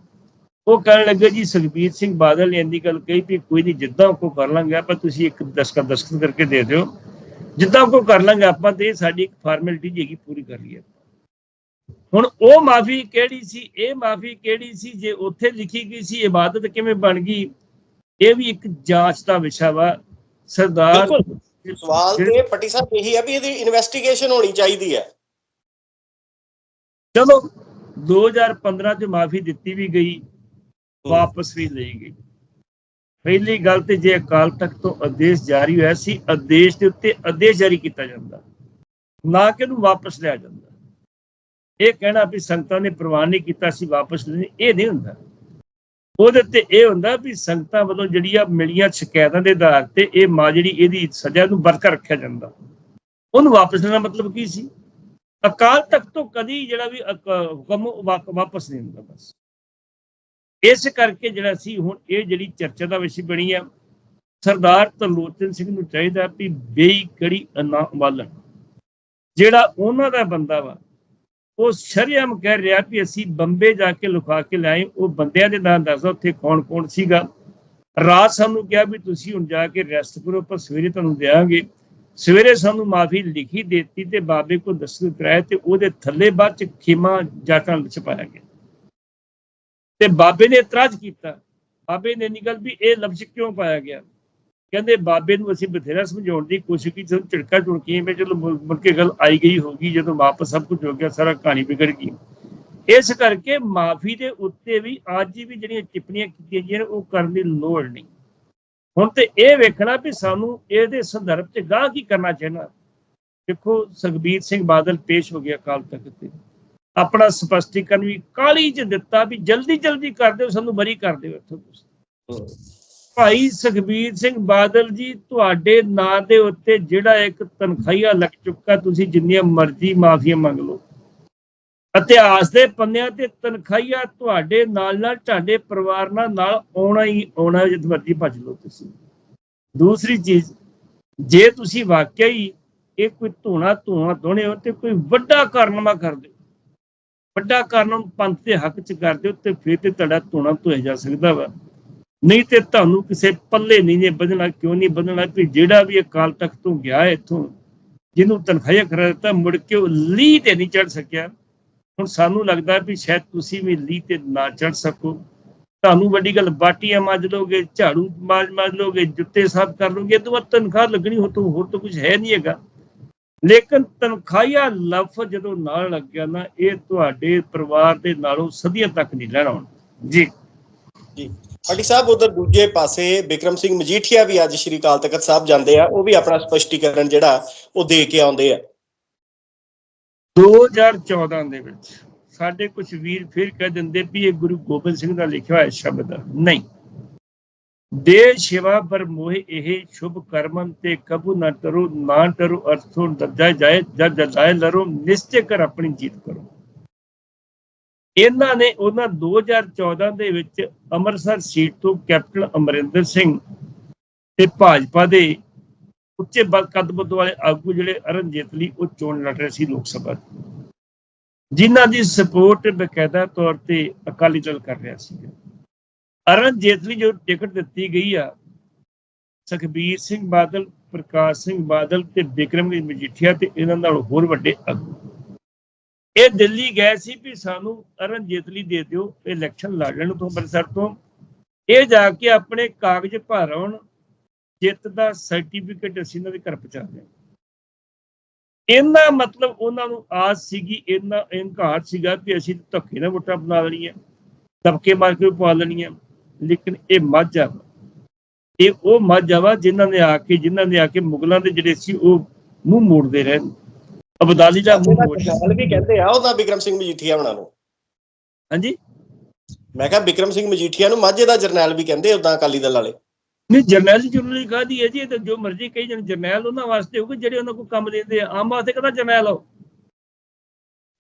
ਉਹ ਕਹਿਣ ਲੱਗੇ, ਜੀ ਸੁਖਬੀਰ ਸਿੰਘ ਬਾਦਲ ਨੇ ਇੰਨੀ ਗੱਲ ਕਹੀ ਵੀ ਕੋਈ ਨਹੀਂ, ਜਿੱਦਾਂ ਕੋ ਕਰ ਲਾਂਗੇ ਪਰ ਤੁਸੀਂ ਇੱਕ ਦਸਤਖਤ ਦਸਤਖਤ ਕਰਕੇ ਦੇ ਦਿਓ। ਜਿੱਦਾਂ ਕੋ ਕਰ ਲਾਂਗੇ ਆਪਾਂ ਤੇ ਸਾਡੀ ਇੱਕ ਫਾਰਮੈਲਿਟੀ ਜੇਗੀ ਪੂਰੀ ਕਰ ਲਈਏ ਹੁਣ ਉਹ ਮਾਫੀ ਕਿਹੜੀ ਸੀ ਇਹ ਮਾਫੀ ਕਿਹੜੀ ਸੀ ਜੇ ਉੱਥੇ ਲਿਖੀ ਗਈ ਸੀ ਇਬਾਦਤ ਕਿਵੇਂ ਬਣ ਗਈ? ਇਹ ਵੀ ਇੱਕ ਜਾਂਚ ਦਾ ਵਿਸ਼ਾ ਵਾ ਸਰਦਾਰ। ਸਵਾਲ ਤੇ ਪੱਟੀ ਸਾਹਿਬ ਇਹੀ ਹੈ ਵੀ ਇਹਦੀ ਇਨਵੈਸਟੀਗੇਸ਼ਨ ਹੋਣੀ ਚਾਹੀਦੀ ਹੈ। ਚਲੋ 2015 ਚ ਮਾਫੀ ਦਿੱਤੀ ਵੀ ਗਈ ਵਾਪਸ ਵੀ ਲਈ ਗਈ। ਪਹਿਲੀ ਗੱਲ ਤੇ ਜੇ ਅਕਾਲ ਤਖਤ ਤੋਂ ਆਦੇਸ਼ ਜਾਰੀ ਹੋਇਆ ਸੀ, ਆਦੇਸ਼ ਦੇ ਉੱਤੇ ਆਦੇਸ਼ ਜਾਰੀ ਕੀਤਾ ਜਾਂਦਾ। ਨਾ ਕਿ ਉਹਨੂੰ ਵਾਪਸ ਲਿਆ ਜਾਂਦਾ। ਇਹ ਕਹਿਣਾ ਵੀ ਸੰਗਤਾਂ ਨੇ ਪ੍ਰਵਾਨ ਨਹੀਂ ਕੀਤਾ ਸੀ, ਵਾਪਸ ਲੈਣੇ ਇਹ ਨਹੀਂ ਹੁੰਦਾ। ਉਹਦੇ ਤੇ ਇਹ ਹੁੰਦਾ ਵੀ ਸੰਗਤਾਂ ਵੱਲੋਂ ਜਿਹੜੀਆਂ ਮਿਲੀਆਂ ਸ਼ਿਕਾਇਤਾਂ ਦੇ ਆਧਾਰ ਤੇ ਇਹ ਮਾਂ ਜਿਹੜੀ ਇਹਦੀ ਸਜ਼ਾ ਨੂੰ ਬਰਕਰਾਰ ਰੱਖਿਆ ਜਾਂਦਾ। ਉਹਨੂੰ ਵਾਪਸ ਲੈਣਾ ਮਤਲਬ ਕੀ ਸੀ? ਅਕਾਲ ਤਖਤ ਤੋਂ ਕਦੀ ਜਿਹੜਾ ਵੀ ਅਕ- ਹੁਕਮ ਉਹ ਵਾਪਸ ਨਹੀਂ ਹੁੰਦਾ ਬਸ। ਇਸ ਕਰਕੇ ਜਿਹੜਾ ਸੀ, ਹੁਣ ਇਹ ਜਿਹੜੀ ਚਰਚਾ ਦਾ ਵਿਸ਼ੇ ਬਣੀ ਆ, ਸਰਦਾਰ ਤਰਲੋਚਨ ਸਿੰਘ ਨੂੰ ਚਾਹੀਦਾ ਵੀ ਬੇਈ ਕੜੀ ਅਨਾ ਵਾਲਣ ਜਿਹੜਾ ਉਹਨਾਂ ਦਾ ਬੰਦਾ ਵਾ, ਉਹ ਸ਼ਰਿਆਮ ਕਹਿ ਰਿਹਾ ਵੀ ਅਸੀਂ ਬੰਬੇ ਜਾ ਕੇ ਲੁਕਾ ਕੇ ਲਿਆਏ, ਉਹ ਬੰਦਿਆਂ ਦੇ ਨਾਂ ਦੱਸਦਾ ਉੱਥੇ ਕੌਣ ਕੌਣ ਸੀਗਾ। ਰਾਤ ਸਾਨੂੰ ਕਿਹਾ ਵੀ ਤੁਸੀਂ ਹੁਣ ਜਾ ਕੇ ਰੈਸਟ ਕਰੋ ਪਰ ਸਵੇਰੇ ਤੁਹਾਨੂੰ ਦੇਵਾਂਗੇ ਸਵੇਰੇ ਸਾਨੂੰ ਮਾਫੀ ਲਿਖੀ ਦਿੱਤੀ ਤੇ ਬਾਬੇ ਕੋ ਦਸਤਖਤ ਕਰਾਇਆ ਤੇ ਉਹਦੇ ਥੱਲੇ ਬਾਅਦ ਚ ਖਿਮਾ ਜਾਟਾਂ ਵਿੱਚ ਪਾਇਆ ਗਿਆ। ਤੇ ਬਾਬੇ ਨੇ ਇਤਰਾਜ਼ ਕੀਤਾ। ਬਾਬੇ ਨੇ ਨਿਕਲ ਵੀ ਇਹ ਲਫ਼ਜ਼ ਕਿਉਂ ਪਾਇਆ ਗਿਆ? ਕਹਿੰਦੇ ਬਾਬੇ ਨੂੰ ਅਸੀਂ ਬਥੇਰਾ ਸਮਝਾਉਣ ਦੀ ਕੋਸ਼ਿਸ਼ ਕੀਤੀ, ਸਾਨੂੰ ਝਟਕਾ ਝੁਣਕੀ ਮੈਂ ਚਲੋ ਮੁੜ ਕੇ ਗੱਲ ਆਈ ਗਈ ਹੋਗੀ ਜਦੋਂ ਵਾਪਸ ਸਭ ਕੁਝ ਹੋ ਗਿਆ, ਸਾਰਾ ਕਹਾਣੀ ਵਿਗੜ ਗਈ। ਇਸ ਕਰਕੇ ਮਾਫੀ ਦੇ ਉੱਤੇ ਵੀ ਅੱਜ ਵੀ ਜਿਹੜੀਆਂ ਟਿੱਪਣੀਆਂ ਕੀਤੀਆਂ ਗਈਆਂ ਨੇ, ਉਹ ਕਰਨ ਦੀ ਲੋੜ ਨਹੀਂ। ਹੁਣ ਤੇ ਇਹ ਵੇਖਣਾ ਵੀ ਸਾਨੂੰ ਇਹਦੇ ਸੰਦਰਭ 'ਚ ਗਾਹ ਕੀ ਕਰਨਾ ਚਾਹੀਦਾ। ਦੇਖੋ, ਸੁਖਬੀਰ ਸਿੰਘ ਬਾਦਲ ਪੇਸ਼ ਹੋ ਗਿਆ ਅਕਾਲ ਤਖਤ ਤੇ। ਆਪਣਾ ਸਪਸ਼ਟੀਕਰਨ ਵੀ ਕਾਲੀ 'ਚ ਦਿੱਤਾ ਵੀ ਜਲਦੀ ਜਲਦੀ ਕਰ ਦਿਓ, ਸਾਨੂੰ ਬਰੀ ਕਰ ਦਿਓ ਇੱਥੋਂ ਤੁਸੀਂ। ਭਾਈ ਸੁਖਬੀਰ ਸਿੰਘ ਬਾਦਲ ਜੀ, ਤੁਹਾਡੇ ਨਾਂ ਦੇ ਉੱਤੇ ਜਿਹੜਾ ਇੱਕ ਤਨਖਾਹੀਆ ਲੱਗ ਚੁੱਕਾ, ਤੁਸੀਂ ਜਿੰਨੀਆਂ ਮਰਜ਼ੀ ਮਾਫੀਆਂ ਮੰਗ ਲਓ। ਇਤਿਹਾਸ ਦੇ ਪੰਨਿਆਂ ਤੇ ਤਨਖਾਹੀਆ ਤੁਹਾਡੇ ਨਾਲ ਨਾਲ ਤੁਹਾਡੇ ਪਰਿਵਾਰ ਨਾਲ ਨਾਲ ਆਉਣਾ ਹੀ ਆਉਣਾ, ਜਦ ਮਰਜ਼ੀ ਭੱਜ ਲਓ ਤੁਸੀਂ। ਦੂਸਰੀ ਚੀਜ਼, ਜੇ ਤੁਸੀਂ ਵਾਕਿਆ ਹੀ ਇਹ ਕੋਈ ਧੂਣਾ ਧੂਣਾ ਦੋਣੇ ਹੋ ਤੇ ਕੋਈ ਵੱਡਾ ਕਾਰਨਾਮਾ ਕਰ ਦਿਓ। ਵੱਡਾ ਕਾਰਨ ਉਹਨੂੰ ਪੰਥ ਦੇ ਹੱਕ ਚ ਕਰ ਦਿਓ ਤੇ ਫਿਰ ਤੇ ਤੁਹਾਡਾ ਧੋਣਾ ਧੋਇਆ ਜਾ ਸਕਦਾ ਵਾ। ਨਹੀਂ ਤੇ ਤੁਹਾਨੂੰ ਕਿਸੇ ਪੱਲੇ ਨਹੀਂ ਜੇ ਬਦਲਣਾ ਕਿਉਂ ਨਹੀਂ ਬਦਲਣਾ ਵੀ ਜਿਹੜਾ ਵੀ ਅਕਾਲ ਤਖਤ ਤੋਂ ਗਿਆ ਇੱਥੋਂ, ਜਿਹਨੂੰ ਤਨਖਾਹ ਕਰਾ ਦਿੱਤਾ, ਮੁੜ ਕੇ ਉਹ ਲੀਹ ਤੇ ਨਹੀਂ ਚੜ ਸਕਿਆ। ਹੁਣ ਸਾਨੂੰ ਲੱਗਦਾ ਵੀ ਸ਼ਾਇਦ ਤੁਸੀਂ ਵੀ ਲੀਹ ਤੇ ਨਾ ਚੜ ਸਕੋ। ਤੁਹਾਨੂੰ ਵੱਡੀ ਗੱਲ ਬਾਟੀਆਂ ਮਾਜ ਲੋਗੇ, ਝਾੜੂ ਮਾਜ ਮਾਜ ਲੋਗੇ, ਜੁੱਤੇ ਸਾਫ਼ ਕਰ ਲੋਗੇ, ਇਹ ਤੋਂ ਬਾਅਦ ਤਨਖਾਹ ਲੱਗਣੀ ਹੋ ਤੋਂ ਹੋਰ ਤਾਂ ਕੁਝ ਹੈ ਨਹੀਂ ਹੈਗਾ। ਲੇਕਿਨ ਤਨਖਾਹੀਆ ਲਫ਼ਜ਼ ਜਦੋਂ ਨਾਲ ਲੱਗਿਆ ਨਾ ਇਹ ਤੁਹਾਡੇ ਪਰਿਵਾਰ ਦੇ ਨਾਲੋਂ ਸਦੀਆਂ ਤੱਕ ਨਹੀਂ ਲੈਣਾ ਹੁਣ। ਜੀ। ਜੀ। ਪਾਟੀ ਸਾਹਿਬ ਉਧਰ ਦੂਜੇ ਪਾਸੇ ਬਿਕਰਮ ਸਿੰਘ ਮਜੀਠੀਆ ਵੀ ਅੱਜ ਸ਼੍ਰੀ ਅਕਾਲ ਤਖਤ ਸਾਹਿਬ ਜਾਂਦੇ ਆ। ਉਹ ਵੀ ਆਪਣਾ ਸਪਸ਼ਟੀਕਰਨ ਜਿਹੜਾ ਉਹ ਦੇ ਕੇ ਆਉਂਦੇ ਆ। 2014 ਦੇ ਵਿੱਚ ਸਾਡੇ ਕੁਝ ਵੀਰ ਫਿਰ ਕਹਿ ਦਿੰਦੇ ਵੀ ਇਹ ਗੁਰੂ ਗੋਬਿੰਦ ਸਿੰਘ ਦਾ ਲਿਖਿਆ ਹੋਇਆ ਸ਼ਬਦ ਨਹੀਂ। ਦੇ ਸ਼ਿਵਾ ਪਰ ਮੋਹਿ ਇਹ ਸ਼ੁਭ ਕਰਮਨ ਤੇ ਕਬੂ ਨਾ ਕਰੋ ਨਾ ਕਰੋ ਅਰਥੋਂ ਦੱਜਾ ਜਾਏ, ਜਦ ਜਜਾਏ ਲਰੋ, ਨਿਸ਼ਚੈ ਕਰ ਆਪਣੀ ਜੀਤ ਕਰੋ। ਇਹਨਾਂ ਨੇ ਉਹਨਾਂ 2014 ਦੇ ਵਿੱਚ ਅੰਮ੍ਰਿਤਸਰ ਸੀਟ ਤੋਂ ਕੈਪਟਨ ਅਮਰਿੰਦਰ ਸਿੰਘ ਤੇ ਭਾਜਪਾ ਦੇ ਉੱਚੇ ਬ- ਕੱਦ-ਬੁੱਧ ਵਾਲੇ ਆਗੂ ਜਿਹੜੇ ਅਰਨ ਜੇਤਲੀ, ਉਹ ਚੋਣ ਲੜ ਰਹੇ ਸੀ ਲੋਕ ਸਭਾ ਜਿਨ੍ਹਾਂ ਦੀ ਸਪੋਰਟ ਬਕਾਇਦਾ ਤੌਰ ਤੇ ਅਕਾਲੀ ਦਲ ਕਰ ਰਿਹਾ ਸੀ। ਅਰਨ ਜੇਤਲੀ ਜੋ ਟਿਕਟ ਦਿੱਤੀ ਗਈ ਆ, ਸੁਖਬੀਰ ਸਿੰਘ ਬਾਦਲ, ਪ੍ਰਕਾਸ਼ ਸਿੰਘ ਬਾਦਲ ਤੇ ਬਿਕਰਮ ਮਜੀਠੀਆ ਤੇ ਇਹਨਾਂ ਨਾਲ ਹੋਰ ਵੱਡੇ ਆਗੂ ਇਹ ਦਿੱਲੀ ਗਏ ਸੀ ਵੀ ਸਾਨੂੰ ਅਰਨ ਜੇਤਲੀ ਦੇ ਦਿਓ ਇਲੈਕਸ਼ਨ ਲੜ ਲੈਣ ਤੋਂ ਅੰਮ੍ਰਿਤਸਰ ਤੋਂ। ਇਹ ਜਾ ਕੇ ਆਪਣੇ ਕਾਗਜ਼ ਭਰ ਆਉਣ ਜਿੱਤ ਦਾ ਸਰਟੀਫਿਕੇਟ ਅਸੀਂ ਇਹਨਾਂ ਦੇ ਘਰ ਪਹੁੰਚਾ ਦਿਆਂ ਇਹਨਾਂ ਮਤਲਬ ਉਹਨਾਂ ਨੂੰ ਆਸ ਸੀਗੀ ਇਹਨਾਂ ਇਨਕਾਰ ਸੀਗਾ ਕਿ ਅਸੀਂ ਧੱਕੇ ਨਾਲ ਵੋਟਾਂ ਬਣਾ ਲੈਣੀਆਂ, ਦਬਕੇ ਮਾਰ ਕੇ ਪਵਾ ਲੈਣੀਆਂ। ਲੇਕਿਨ ਇਹ ਮਾਝਾ। ਇਹ ਉਹ ਮਾਝਾ ਵਾ ਜਿਨ੍ਹਾਂ ਨੇ ਆ ਕੇ ਜਿਨ੍ਹਾਂ ਨੇ ਆ ਕੇ ਮੁਗਲਾਂ ਦੇ ਜਿਹੜੇ ਸੀ ਉਹ ਮੂੰਹ ਮੋੜਦੇ ਰਹੇ। ਅਬਦਾਲੀ ਦਾ ਮੂੰਹ ਮੋੜ ਜਰਨੈਲ ਵੀ ਕਹਿੰਦੇ ਆ ਉਹਦਾ ਬਿਕਰਮ ਸਿੰਘ ਮਜੀਠੀਆ ਉਹਨਾਂ ਨੂੰ। ਹਾਂਜੀ? ਮੈਂ ਕਿਹਾ ਬਿਕਰਮ ਸਿੰਘ ਮਜੀਠੀਆ ਨੂੰ ਮਾਝੇ ਦਾ ਜਰਨੈਲ ਵੀ ਕਹਿੰਦੇ ਉਦਾਂ ਅਕਾਲੀ ਦਲ ਵਾਲੇ। ਨਹੀਂ ਜਰਨੈਲ ਜਰਨੈਲ ਕਾਹਦੀ ਹੈ ਜੀ ਇਹ ਤਾਂ ਜੋ ਮਰਜ਼ੀ ਕਹੀ ਜਣ ਜਰਨੈਲ ਉਹਨਾਂ ਵਾਸਤੇ ਹੋਊਗਾ ਜਿਹੜੇ ਉਹਨਾਂ ਕੋਲ ਕੰਮ ਲੈਂਦੇ ਆ। ਆਮ ਵਾਸਤੇ ਕਹਿੰਦਾ ਜਰਨੈਲ ਹੋ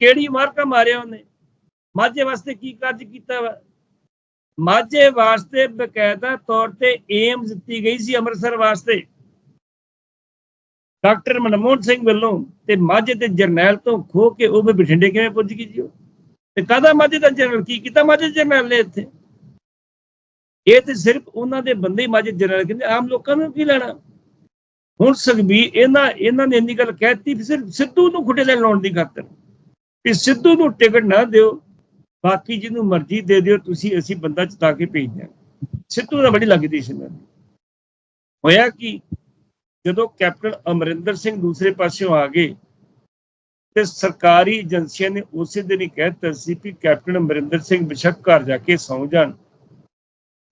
ਕਿਹੜੀ ਮਾਰਕਾ ਮਾਰਿਆ ਉਹਨੇ? ਮਾਝੇ ਵਾਸਤੇ ਕੀ ਕਾਰਜ ਕੀਤਾ ਵਾ? ਮਾਝੇ ਵਾਸਤੇ ਬਕਾਇਦਾ ਤੌਰ ਤੇ ਏਮਸ ਦਿੱਤੀ ਗਈ ਸੀ ਅੰਮ੍ਰਿਤਸਰ ਵਾਸਤੇ। ਡਾਕਟਰ ਮਨਮੋਹਨ ਸਿੰਘ ਵੱਲੋਂ ਤੇ ਮਾਝੇ ਤੇ ਜਰਨੈਲ ਤੋਂ ਖੋ ਕੇ ਉਹ ਵੀ ਬਠਿੰਡੇ ਕਿਵੇਂ ਪੁੱਜ ਗਈ ਜੀ ਤੇ ਕਾਹਦਾ ਮਾਝੇ ਦਾ ਜਰਨੈਲ? ਕੀ ਕੀਤਾ ਮਾਝੇ ਜਰਨੈਲ ਨੇ ਇੱਥੇ? ਇਹ ਤੇ ਸਿਰਫ ਉਹਨਾਂ ਦੇ ਬੰਦੇ ਹੀ ਮਾਝੇ ਜਰਨੈਲ ਕਹਿੰਦੇ, ਆਮ ਲੋਕਾਂ ਨੂੰ ਕੀ ਲੈਣਾ? ਹੁਣ ਸੁਖਬੀਰ, ਇਹਨਾਂ ਇਹਨਾਂ ਨੇ ਇੰਨੀ ਗੱਲ ਕਹਿਤੀ ਵੀ ਸਿਰਫ ਸਿੱਧੂ ਨੂੰ ਖੁੱਡੇ ਲੈ ਲਾਉਣ ਦੀ ਖਾਤਰ। ਵੀ ਸਿੱਧੂ ਨੂੰ ਟਿਕਟ ਨਾ ਦਿਓ। ਬਾਕੀ ਜਿਹਨੂੰ ਮਰਜ਼ੀ ਦੇ ਦਿਓ, ਤੁਸੀਂ ਅਸੀਂ ਬੰਦਾ ਚਤਾ ਕੇ ਭੇਜ ਦਿਆਂਗੇ। ਸਿੱਧੂ ਦਾ ਬੜੀ ਲੱਗਦੀ ਸੀ ਇਹਨਾਂ ਹੋਇਆ ਕਿ? ਜਦੋਂ ਕੈਪਟਨ ਅਮਰਿੰਦਰ ਸਿੰਘ ਦੂਸਰੇ ਪਾਸਿਓਂ ਆ ਗਏ ਤੇ ਸਰਕਾਰੀ ਏਜੰਸੀਆਂ ਨੇ ਉਸੇ ਦਿਨ ਹੀ ਕਹਿ ਦਿੱਤਾ ਸੀ ਕਿ ਕੈਪਟਨ ਅਮਰਿੰਦਰ ਸਿੰਘ ਬਿਸ਼ੱਕ ਘਰ ਜਾ ਕੇ ਸੌਂ ਜਾਣ।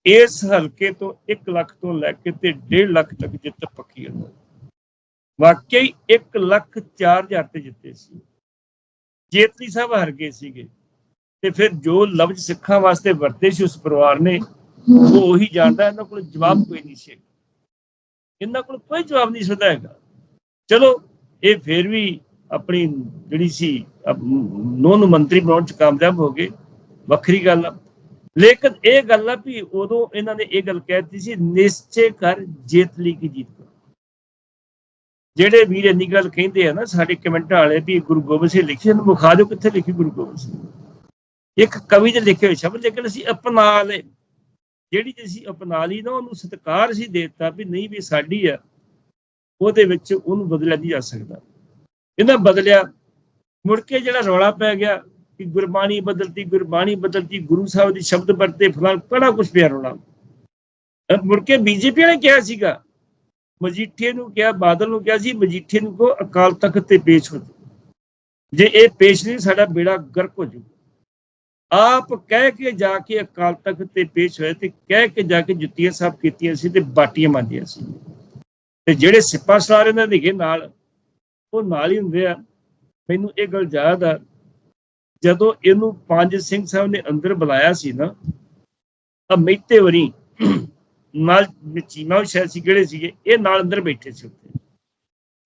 ਇਸ ਹਲਕੇ ਤੋਂ 1 ਲੱਖ ਤੋਂ ਲੈ ਕੇ ਤੇ 1.5 ਲੱਖ ਤੱਕ ਜਿੱਤ ਪੱਕੀ ਉਹਨਾਂ ਦੀ ਵਾਕਈ 1 ਲੱਖ 4000 ਤੇ ਜਿੱਤੇ ਸੀ। ਜੇਤਲੀ ਸਾਹਿਬ ਹਾਰ ਗਏ ਸੀਗੇ। ਤੇ ਫਿਰ ਜੋ ਲਫ਼ਜ਼ ਸਿੱਖਾਂ ਵਾਸਤੇ ਵਰਤੇ ਸੀ ਉਸ ਪਰਿਵਾਰ ਨੇ, ਉਹ ਉਹੀ ਜਾਣਦਾ, ਇਹਨਾਂ ਕੋਲ ਜਵਾਬ ਕੋਈ ਨਹੀਂ ਸੀ। ਇਹਨਾਂ ਕੋਲ ਕੋਈ ਜਵਾਬ ਨਹੀਂ ਸਕਦਾ ਹੈਗਾ। ਚਲੋ, ਇਹ ਫਿਰ ਵੀ ਆਪਣੀ ਜਿਹੜੀ ਸੀ ਨੌ ਨੂੰ ਮੰਤਰੀ ਬਣਾਉਣ ਚ ਕਾਮਯਾਬ ਹੋ ਗਏ। ਵੱਖਰੀ ਗੱਲ ਆ। ਲੇਕਿਨ ਇਹ ਗੱਲ ਆ ਵੀ ਉਦੋਂ ਇਹਨਾਂ ਨੇ ਇਹ ਗੱਲ ਕਹਿ ਦਿੱਤੀ ਸੀ, ਨਿਸ਼ਚੈ ਕਰ ਜੇਤਲੀ ਕੀ ਜੀਤ ਕਰੋ। ਜਿਹੜੇ ਵੀਰ ਇੰਨੀ ਗੱਲ ਕਹਿੰਦੇ ਆ ਨਾ, ਸਾਡੇ ਕਮੈਂਟਾਂ ਵਾਲੇ ਵੀ ਗੁਰੂ ਗੋਬਿੰਦ ਸਿੰਘ ਲਿਖੀ ਨੂੰ ਵਿਖਾ ਦਿਓ ਕਿੱਥੇ ਲਿਖੀ ਗੁਰੂ ਗੋਬਿੰਦ ਸਿੰਘ। ਇੱਕ ਕਵੀ ਦੇ ਲਿਖੇ ਹੋਏ ਸ਼ਬਦ, ਲੇਕਿਨ ਅਸੀਂ ਅਪਣਾ ਲਏ। ਜਿਹੜੀ ਅਸੀਂ ਅਪਣਾ ਲਈ ਨਾ, ਉਹਨੂੰ ਸਤਿਕਾਰ ਸੀ ਦੇਤਾ ਵੀ ਨਹੀਂ ਵੀ ਸਾਡੀ ਆ, ਉਹਦੇ ਵਿੱਚ ਉਹਨੂੰ ਬਦਲਿਆ ਨਹੀਂ ਜਾ ਸਕਦਾ। ਇਹਨਾਂ ਬਦਲਿਆ ਮੁੜ ਕੇ ਜਿਹੜਾ ਰੌਲਾ ਪੈ ਗਿਆ ਕਿ ਗੁਰਬਾਣੀ ਬਦਲਤੀ ਗੁਰਬਾਣੀ ਬਦਲਤੀ, ਗੁਰੂ ਸਾਹਿਬ ਦੀ ਸ਼ਬਦ ਵਰਤੇ ਫਲਾਂ ਬੜਾ ਕੁਝ ਪਿਆ ਰੌਲਾ? ਮੁੜ ਕੇ ਬੀਜੇਪੀ ਨੇ ਕਿਹਾ ਸੀਗਾ ਮਜੀਠੇ ਨੂੰ ਕਿਹਾ, ਬਾਦਲ ਨੂੰ ਕਿਹਾ ਸੀ ਮਜੀਠੇ ਨੂੰ ਕੋ ਅਕਾਲ ਤਖਤ ਤੇ ਪੇਸ਼ ਹੋ ਜਾਓ। ਜੇ ਇਹ ਪੇਸ਼ ਨਹੀਂ, ਸਾਡਾ ਬੇੜਾ ਗਰਕ ਹੋ ਜਾਊ ਆਪ ਕਹਿ ਕੇ ਜਾ ਕੇ ਅਕਾਲ ਤਖਤ ਤੇ ਪੇਸ਼ ਹੋਏ ਤੇ ਕਹਿ ਕੇ ਜਾ ਕੇ ਜੁੱਤੀਆਂ ਸਾਫ਼ ਕੀਤੀਆਂ ਸੀ ਤੇ ਬਾਟੀਆਂ ਮੰਦੀਆਂ ਸੀ। ਤੇ ਜਿਹੜੇ ਸਿੱਪਾ ਸਲਾਰ ਇਹਨਾਂ ਦੇ ਹੈਗੇ ਨਾਲ, ਉਹ ਨਾਲ ਹੀ ਹੁੰਦੇ ਆ। ਮੈਨੂੰ ਇਹ ਗੱਲ ਯਾਦ ਆ, ਜਦੋਂ ਇਹਨੂੰ ਪੰਜ ਸਿੰਘ ਸਾਹਿਬ ਨੇ ਅੰਦਰ ਬੁਲਾਇਆ ਸੀ ਨਾ ਆ ਮਹਿਤੇ ਵਰੀ ਨਾਲ ਚੀਮਾ ਸ਼ਾਇਦ ਸੀ, ਕਿਹੜੇ ਸੀਗੇ, ਇਹ ਨਾਲ ਅੰਦਰ ਬੈਠੇ ਸੀ ਉੱਥੇ।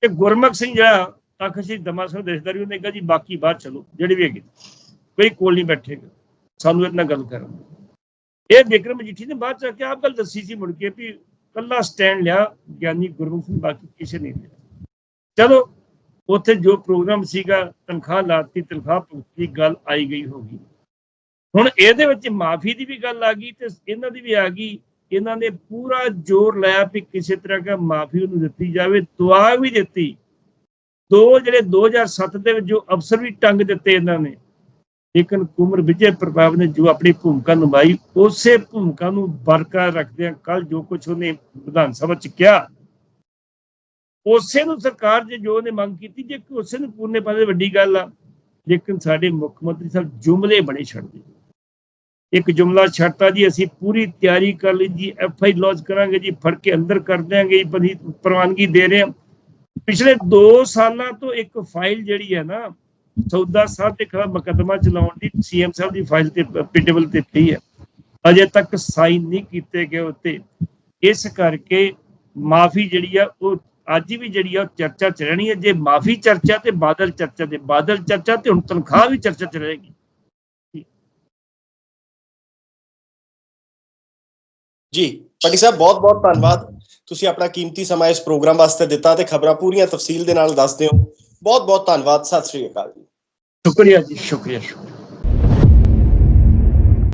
ਤੇ ਗੁਰਮੁਖ ਸਿੰਘ ਜਿਹੜਾ ਤਖਤ ਸੀ ਦਮਾ ਸਿੰਘ ਦੇਸ਼ਦਾਰੀ ਉਹਨੇ ਕਿਹਾ ਜੀ, ਬਾਕੀ ਬਾਹਰ ਚਲੋ, ਜਿਹੜੇ ਵੀ ਹੈਗੇ। ਕੋਈ ਕੋਲ ਨਹੀਂ ਬੈਠੇਗਾ ਸਾਨੂੰ ਇਹਨਾਂ ਗੱਲ ਕਰਨ ਇਹ ਬਿਕਰਮ ਮਜੀਠੀ ਨੇ ਬਾਅਦ ਚ ਆ ਕੇ ਆਪ ਗੱਲ ਦੱਸੀ ਸੀ ਮੁੜ ਕੇ ਵੀ ਕੱਲਾ ਸਟੈਂਡ ਲਿਆ, ਗਿਆਨੀ ਗੁਰਮੁਖ ਸਿੰਘ ਬਾਕੀ ਕਿਸੇ ਨਹੀਂ ਲਿਆ। ਚਲੋ, ਉੱਥੇ ਜੋ ਪ੍ਰੋਗਰਾਮ ਸੀਗਾ, ਤਨਖਾਹ ਲਾਤੀ, ਤਨਖਾਹ ਭੁਗਤੀ ਗੱਲ ਆਈ ਗਈ ਹੋ ਗਈ। ਹੁਣ ਇਹਦੇ ਵਿੱਚ ਮਾਫੀ ਦੀ ਵੀ ਗੱਲ ਆ ਗਈ ਤੇ ਇਹਨਾਂ ਦੀ ਵੀ ਆ ਗਈ। ਇਹਨਾਂ ਨੇ ਪੂਰਾ ਜ਼ੋਰ ਲਾਇਆ ਵੀ ਕਿਸੇ ਤਰ੍ਹਾਂ ਦਾ ਮਾਫੀ ਉਹਨੂੰ ਦਿੱਤੀ ਜਾਵੇ, ਦੁਆ ਵੀ ਦਿੱਤੀ। ਦੋ ਜਿਹੜੇ 2007 ਦੇ ਵਿੱਚ ਜੋ ਅਫਸਰ ਵੀ ਟੰਗ ਦਿੱਤੇ ਇਹਨਾਂ ਨੇ ਲੇਕਿਨ ਕੁਮਰ ਵਿਜੇ ਪ੍ਰਤਾਪ ਨੇ ਜੋ ਆਪਣੀ ਭੂਮਿਕਾ ਨਿਭਾਈ, ਉਸੇ ਭੂਮਿਕਾ ਨੂੰ ਬਰਕਰਾਰ ਰੱਖਦਿਆਂ ਕੱਲ ਜੋ ਕੁਝ ਉਹਨੇ ਵਿਧਾਨ ਸਭਾ ਚ ਕਿਹਾ। ਉਸੇ ਨੂੰ ਸਰਕਾਰ ਜੇ ਜੋ ਨੇ ਮੰਗ ਕੀਤੀ, ਜੇ ਉਸੇ ਨੂੰ ਪੂਰਨੇ ਪਾਦੇ ਵੱਡੀ ਗੱਲ ਆ, ਲੇਕਿਨ ਸਾਡੇ ਮੁੱਖ ਮੰਤਰੀ ਸਾਹਿਬ ਜੁਮਲੇ ਬਣੇ ਛੱਡਦੇ ਇੱਕ ਜੁਮਲਾ ਛੱਡਤਾ ਜੀ, ਅਸੀਂ ਪੂਰੀ ਤਿਆਰੀ ਕਰ ਲਈ ਜੀ, ਐਫ ਆਈ ਲੌਂਚ ਕਰਾਂਗੇ ਜੀ, ਫੜ ਕੇ ਅੰਦਰ ਕਰ ਦਿਆਂਗੇ ਜੀ ਪ੍ਰਵਾਨਗੀ ਦੇ ਰਹੇ ਹਾਂ। ਪਿਛਲੇ 2 ਸਾਲਾਂ ਤੋਂ ਇੱਕ ਫਾਈਲ ਜਿਹੜੀ ਹੈ ਨਾ ਸੌਦਾ ਸਾਹਿਬ ਦੇ ਖਿਲਾਫ ਮੁਕੱਦਮਾ ਚਲਾਉਣ ਦੀ ਸੀਐਮ ਸਾਹਿਬ ਦੀ ਫਾਈਲ ਤੇ ਪੀਟੇਬਲ ਤੇ ਪਈ ਹੈ। ਅਜੇ ਤੱਕ ਸਾਈਨ ਨਹੀਂ ਕੀਤੇ ਗਏ ਉੱਤੇ। ਇਸ ਕਰਕੇ ਮਾਫੀ ਜਿਹੜੀ ਆ, ਉਹ ਅੱਜ ਵੀ ਜਿਹੜੀ ਆ ਚਰਚਾ ਚ ਰਹਿਣੀ ਹੈ। ਜੇ ਮਾਫੀ ਚਰਚਾ ਤੇ ਬਾਦਲ ਚਰਚਾ ਤੇ ਬਾਦਲ ਚਰਚਾ ਤੇ ਹੁਣ ਤਨਖਾਹ ਵੀ ਚਰਚਾ ਚ ਰਹੇਗੀ। ਜੀ, ਪੱਟੀ ਸਾਹਿਬ, ਬਹੁਤ ਬਹੁਤ ਧੰਨਵਾਦ। ਤੁਸੀਂ ਆਪਣਾ ਕੀਮਤੀ ਸਮਾਂ ਇਸ ਪ੍ਰੋਗਰਾਮ ਵਾਸਤੇ ਦਿੱਤਾ ਤੇ ਖਬਰਾਂ ਪੂਰੀਆਂ ਤਫਸੀਲ ਦੇ ਨਾਲ ਦੱਸਦੇ ਹੋ। ਬਹੁਤ ਬਹੁਤ ਧੰਨਵਾਦ ਸਤਿ ਸ੍ਰੀ ਅਕਾਲ ਜੀ। ਸ਼ੁਕਰੀਆ ਜੀ ਸ਼ੁਕਰੀਆ ਸ਼ੁਕਰੀਆ।